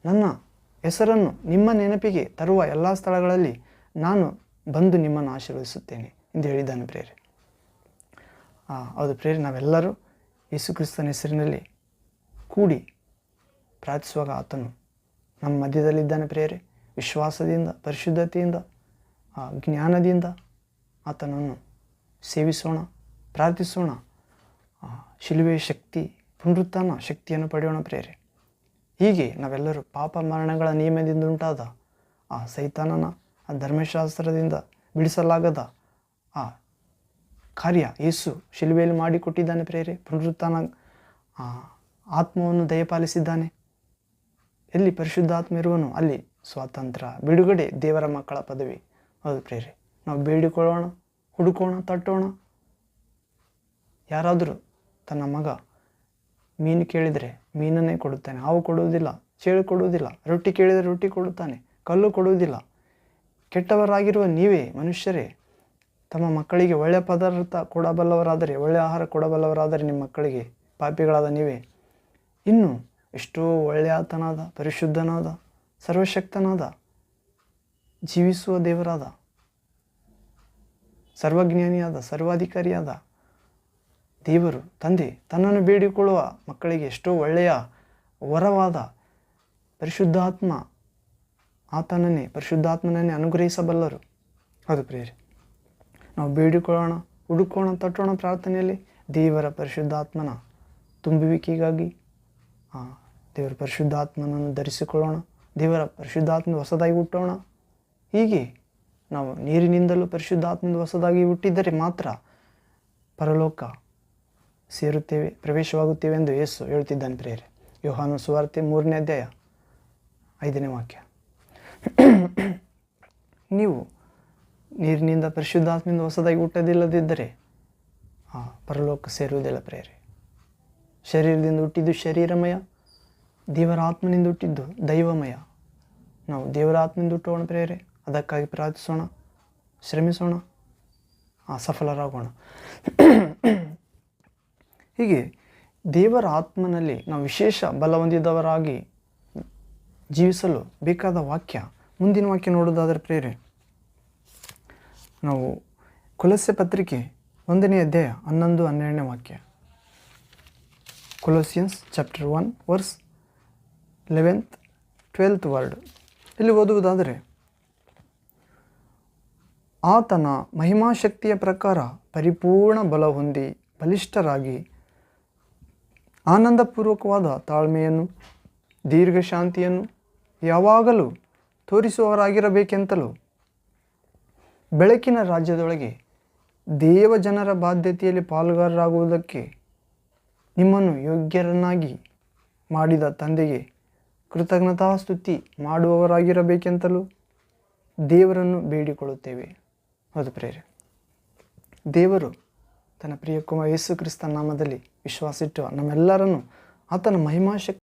ನನ್ನ ಹೆಸರನ್ನು ನಿಮ್ಮ ನೆನಪಿಗೆ ತರುವ ಎಲ್ಲ ಸ್ಥಳಗಳಲ್ಲಿ ನಾನು ಬಂದು ನಿಮ್ಮನ್ನು ಆಶೀರ್ವದಿಸುತ್ತೇನೆ ಎಂದು ಹೇಳಿದ್ದಾನೆ ಪ್ರೇರೆ. ಹೌದು ಪ್ರೇರೆ ನಾವೆಲ್ಲರೂ ಯೇಸು ಕ್ರಿಸ್ತನ ಹೆಸರಿನಲ್ಲಿ ಕೂಡಿ ಪ್ರಾರ್ಥಿಸುವಾಗ ಆತನು ನಮ್ಮ ಮಧ್ಯದಲ್ಲಿದ್ದಾನೆ ಪ್ರೇರೆ. ವಿಶ್ವಾಸದಿಂದ ಪರಿಶುದ್ಧತೆಯಿಂದ ಜ್ಞಾನದಿಂದ ಆತನನ್ನು ಸೇವಿಸೋಣ ಪ್ರಾರ್ಥಿಸೋಣ. ಆ, ಶಿಲುಬೆಯ ಶಕ್ತಿ ಪುನರುತ್ಥಾನ ಶಕ್ತಿಯನ್ನು ಪಡೆಯೋಣ ಪ್ರೇರೆ. ಹೀಗೆ ನಾವೆಲ್ಲರೂ ಪಾಪ ಮರಣಗಳ ನಿಯಮದಿಂದ ಉಂಟಾದ ಆ ಸೈತಾನನ ಆ ಧರ್ಮಶಾಸ್ತ್ರದಿಂದ ಬಿಡಿಸಲಾಗದ ಆ ಕಾರ್ಯ ಯೇಸು ಶಿಲುಬೆಯಲ್ಲಿ ಮಾಡಿಕೊಟ್ಟಿದ್ದಾನೆ ಪ್ರೇರೆ. ಪುನರುತ್ಥಾನ ಆತ್ಮವನ್ನು ದಯಪಾಲಿಸಿದ್ದಾನೆ. ಎಲ್ಲಿ ಪರಿಶುದ್ಧಾತ್ಮ ಇರುವನು ಅಲ್ಲಿ ಸ್ವಾತಂತ್ರ್ಯ, ಬಿಡುಗಡೆ ದೇವರ ಮಕ್ಕಳ ಪದವಿ. ಹೌದು ಪ್ರೇರೆ. ನಾವು ಬೇಡಿಕೊಳ್ಳೋಣ, ಹುಡುಕೋಣ, ತಟ್ಟೋಣ. ಯಾರಾದರೂ ತನ್ನ ಮಗ ಮೀನು ಕೇಳಿದರೆ ಮೀನನ್ನೇ ಕೊಡುತ್ತಾನೆ, ಹಾವು ಕೊಡುವುದಿಲ್ಲ, ಚೇಳು ಕೊಡುವುದಿಲ್ಲ, ರೊಟ್ಟಿ ಕೇಳಿದರೆ ರೊಟ್ಟಿ ಕೊಡುತ್ತಾನೆ, ಕಲ್ಲು ಕೊಡುವುದಿಲ್ಲ ಕೆಟ್ಟವರಾಗಿರುವ ನೀವೇ ಮನುಷ್ಯರೇ. ತಮ್ಮ ಮಕ್ಕಳಿಗೆ ಒಳ್ಳೆಯ ಪದಾರ್ಥ ಕೊಡಬಲ್ಲವರಾದರೆ ಒಳ್ಳೆಯ ಆಹಾರ ಕೊಡಬಲ್ಲವರಾದರೆ ನಿಮ್ಮ ಮಕ್ಕಳಿಗೆ ಪಾಪಿಗಳಾದ ನೀವೇ. ಇನ್ನು ಎಷ್ಟೋ ಒಳ್ಳೆಯತನಾದ, ಪರಿಶುದ್ಧನಾದ, ಸರ್ವಶಕ್ತನಾದ, ಜೀವಿಸುವ ದೇವರಾದ, ಸರ್ವಜ್ಞಾನಿಯಾದ, ಸರ್ವಾಧಿಕಾರಿಯಾದ ದೇವರು ತಂದೆ, ತನ್ನನ್ನು ಬೇಡಿಕೊಳ್ಳುವ ಮಕ್ಕಳಿಗೆ ಎಷ್ಟೋ ಒಳ್ಳೆಯ ವರವಾದ ಪರಿಶುದ್ಧಾತ್ಮ ಆತನನ್ನೇ, ಪರಿಶುದ್ಧಾತ್ಮನನ್ನೇ ಅನುಗ್ರಹಿಸಬಲ್ಲರು. ಅದು ಪ್ರೇರಿ ನಾವು ಬೇಡಿಕೊಳ್ಳೋಣ, ಹುಡುಕೋಣ, ತಟ್ಟೋಣ ಪ್ರಾರ್ಥನೆಯಲ್ಲಿ ದೇವರ ಪರಿಶುದ್ಧಾತ್ಮನ ತುಂಬುವಿಕೆಗಾಗಿ. ದೇವರ ಪರಿಶುದ್ಧಾತ್ಮನನ್ನು ಧರಿಸಿಕೊಳ್ಳೋಣ, ದೇವರ ಪರಿಶುದ್ಧಾತ್ಮ ಹೊಸದಾಗಿ ಹುಟ್ಟೋಣ. ಹೀಗೆ ನಾವು ನೀರಿನಿಂದಲೂ ಪರಿಶುದ್ಧಾತ್ಮದ ಹೊಸದಾಗಿ ಹುಟ್ಟಿದ್ದರೆ ಮಾತ್ರ ಪರಲೋಕ ಸೇರುತ್ತೇವೆ, ಪ್ರವೇಶವಾಗುತ್ತೇವೆ ಎಂದು ಯೇಸು ಹೇಳುತ್ತಿದ್ದಾನೆ ಪ್ರೇರೆ ಯೋಹಾನು ಸುವಾರ್ತೆ ಮೂರನೇ ಅಧ್ಯಾಯ ಐದನೇ ವಾಕ್ಯ. ನೀವು ನೀರಿನಿಂದ ಪರಿಶುದ್ಧಾತ್ಮದಿಂದ ಹೊಸದಾಗಿ ಹುಟ್ಟದಿಲ್ಲದಿದ್ದರೆ, ಆ ಪರಲೋಕ ಸೇರುವುದಿಲ್ಲ ಪ್ರೇರೆ ಶರೀರದಿಂದ ಹುಟ್ಟಿದ್ದು ಶರೀರಮಯ ದೇವರ ಆತ್ಮನಿಂದ ಹುಟ್ಟಿದ್ದು ದೈವಮಯ. ನಾವು ದೇವರ ಆತ್ಮನಿಂದ ಹುಟ್ಟೋಣ ಪ್ರೇರೆ ಅದಕ್ಕಾಗಿ ಪ್ರಾರ್ಥಿಸೋಣ, ಶ್ರಮಿಸೋಣ, ಆ ಸಫಲರಾಗೋಣ. ಹೀಗೆ ದೇವರ ಆತ್ಮನಲ್ಲಿ ನಾವು ವಿಶೇಷ ಬಲ ಹೊಂದಿದವರಾಗಿ ಜೀವಿಸಲು ಬೇಕಾದ ವಾಕ್ಯ, ಮುಂದಿನ ವಾಕ್ಯ ನೋಡೋದಾದರೆ ಪ್ರೇರೆ, ನಾವು ಕುಲಸ್ಯ ಪತ್ರಿಕೆ ಒಂದನೇ ಅಧ್ಯಾಯ ಹನ್ನೊಂದು ಹನ್ನೆರಡನೇ ವಾಕ್ಯ. Colossians chapter one, verse eleventh, twelfth word. ಇಲ್ಲಿ ಓದುವುದಾದರೆ, ಆತನ ಮಹಿಮಾಶಕ್ತಿಯ ಪ್ರಕಾರ ಪರಿಪೂರ್ಣ ಬಲ ಹೊಂದಿ ಬಲಿಷ್ಠರಾಗಿ ಆನಂದಪೂರ್ವಕವಾದ ತಾಳ್ಮೆಯನ್ನು ದೀರ್ಘ ಶಾಂತಿಯನ್ನು ಯಾವಾಗಲೂ ತೋರಿಸುವವರಾಗಿರಬೇಕೆಂತಲೂ ಬೆಳಕಿನ ರಾಜ್ಯದೊಳಗೆ ದೇವ ಜನರ ಬಾಧ್ಯತೆಯಲ್ಲಿ ಪಾಲುಗಾರರಾಗುವುದಕ್ಕೆ ನಿಮ್ಮನ್ನು ಯೋಗ್ಯರನ್ನಾಗಿ ಮಾಡಿದ ತಂದೆಗೆ ಕೃತಜ್ಞತಾ ಸ್ತುತಿ ಮಾಡುವವರಾಗಿರಬೇಕೆಂತಲೂ ದೇವರನ್ನು ಬೇಡಿಕೊಳ್ಳುತ್ತೇವೆ. ಹೌದು ಪ್ರೇರೆ ದೇವರು ತನ್ನ ಪ್ರಿಯ ಕುಮಾರ ಯೇಸು ಕ್ರಿಸ್ತ ನಾಮದಲ್ಲಿ ವಿಶ್ವಾಸಿಟ್ಟು ನಮ್ಮೆಲ್ಲರನ್ನು ಆತನ ಮಹಿಮಾಶಕ್ತಿ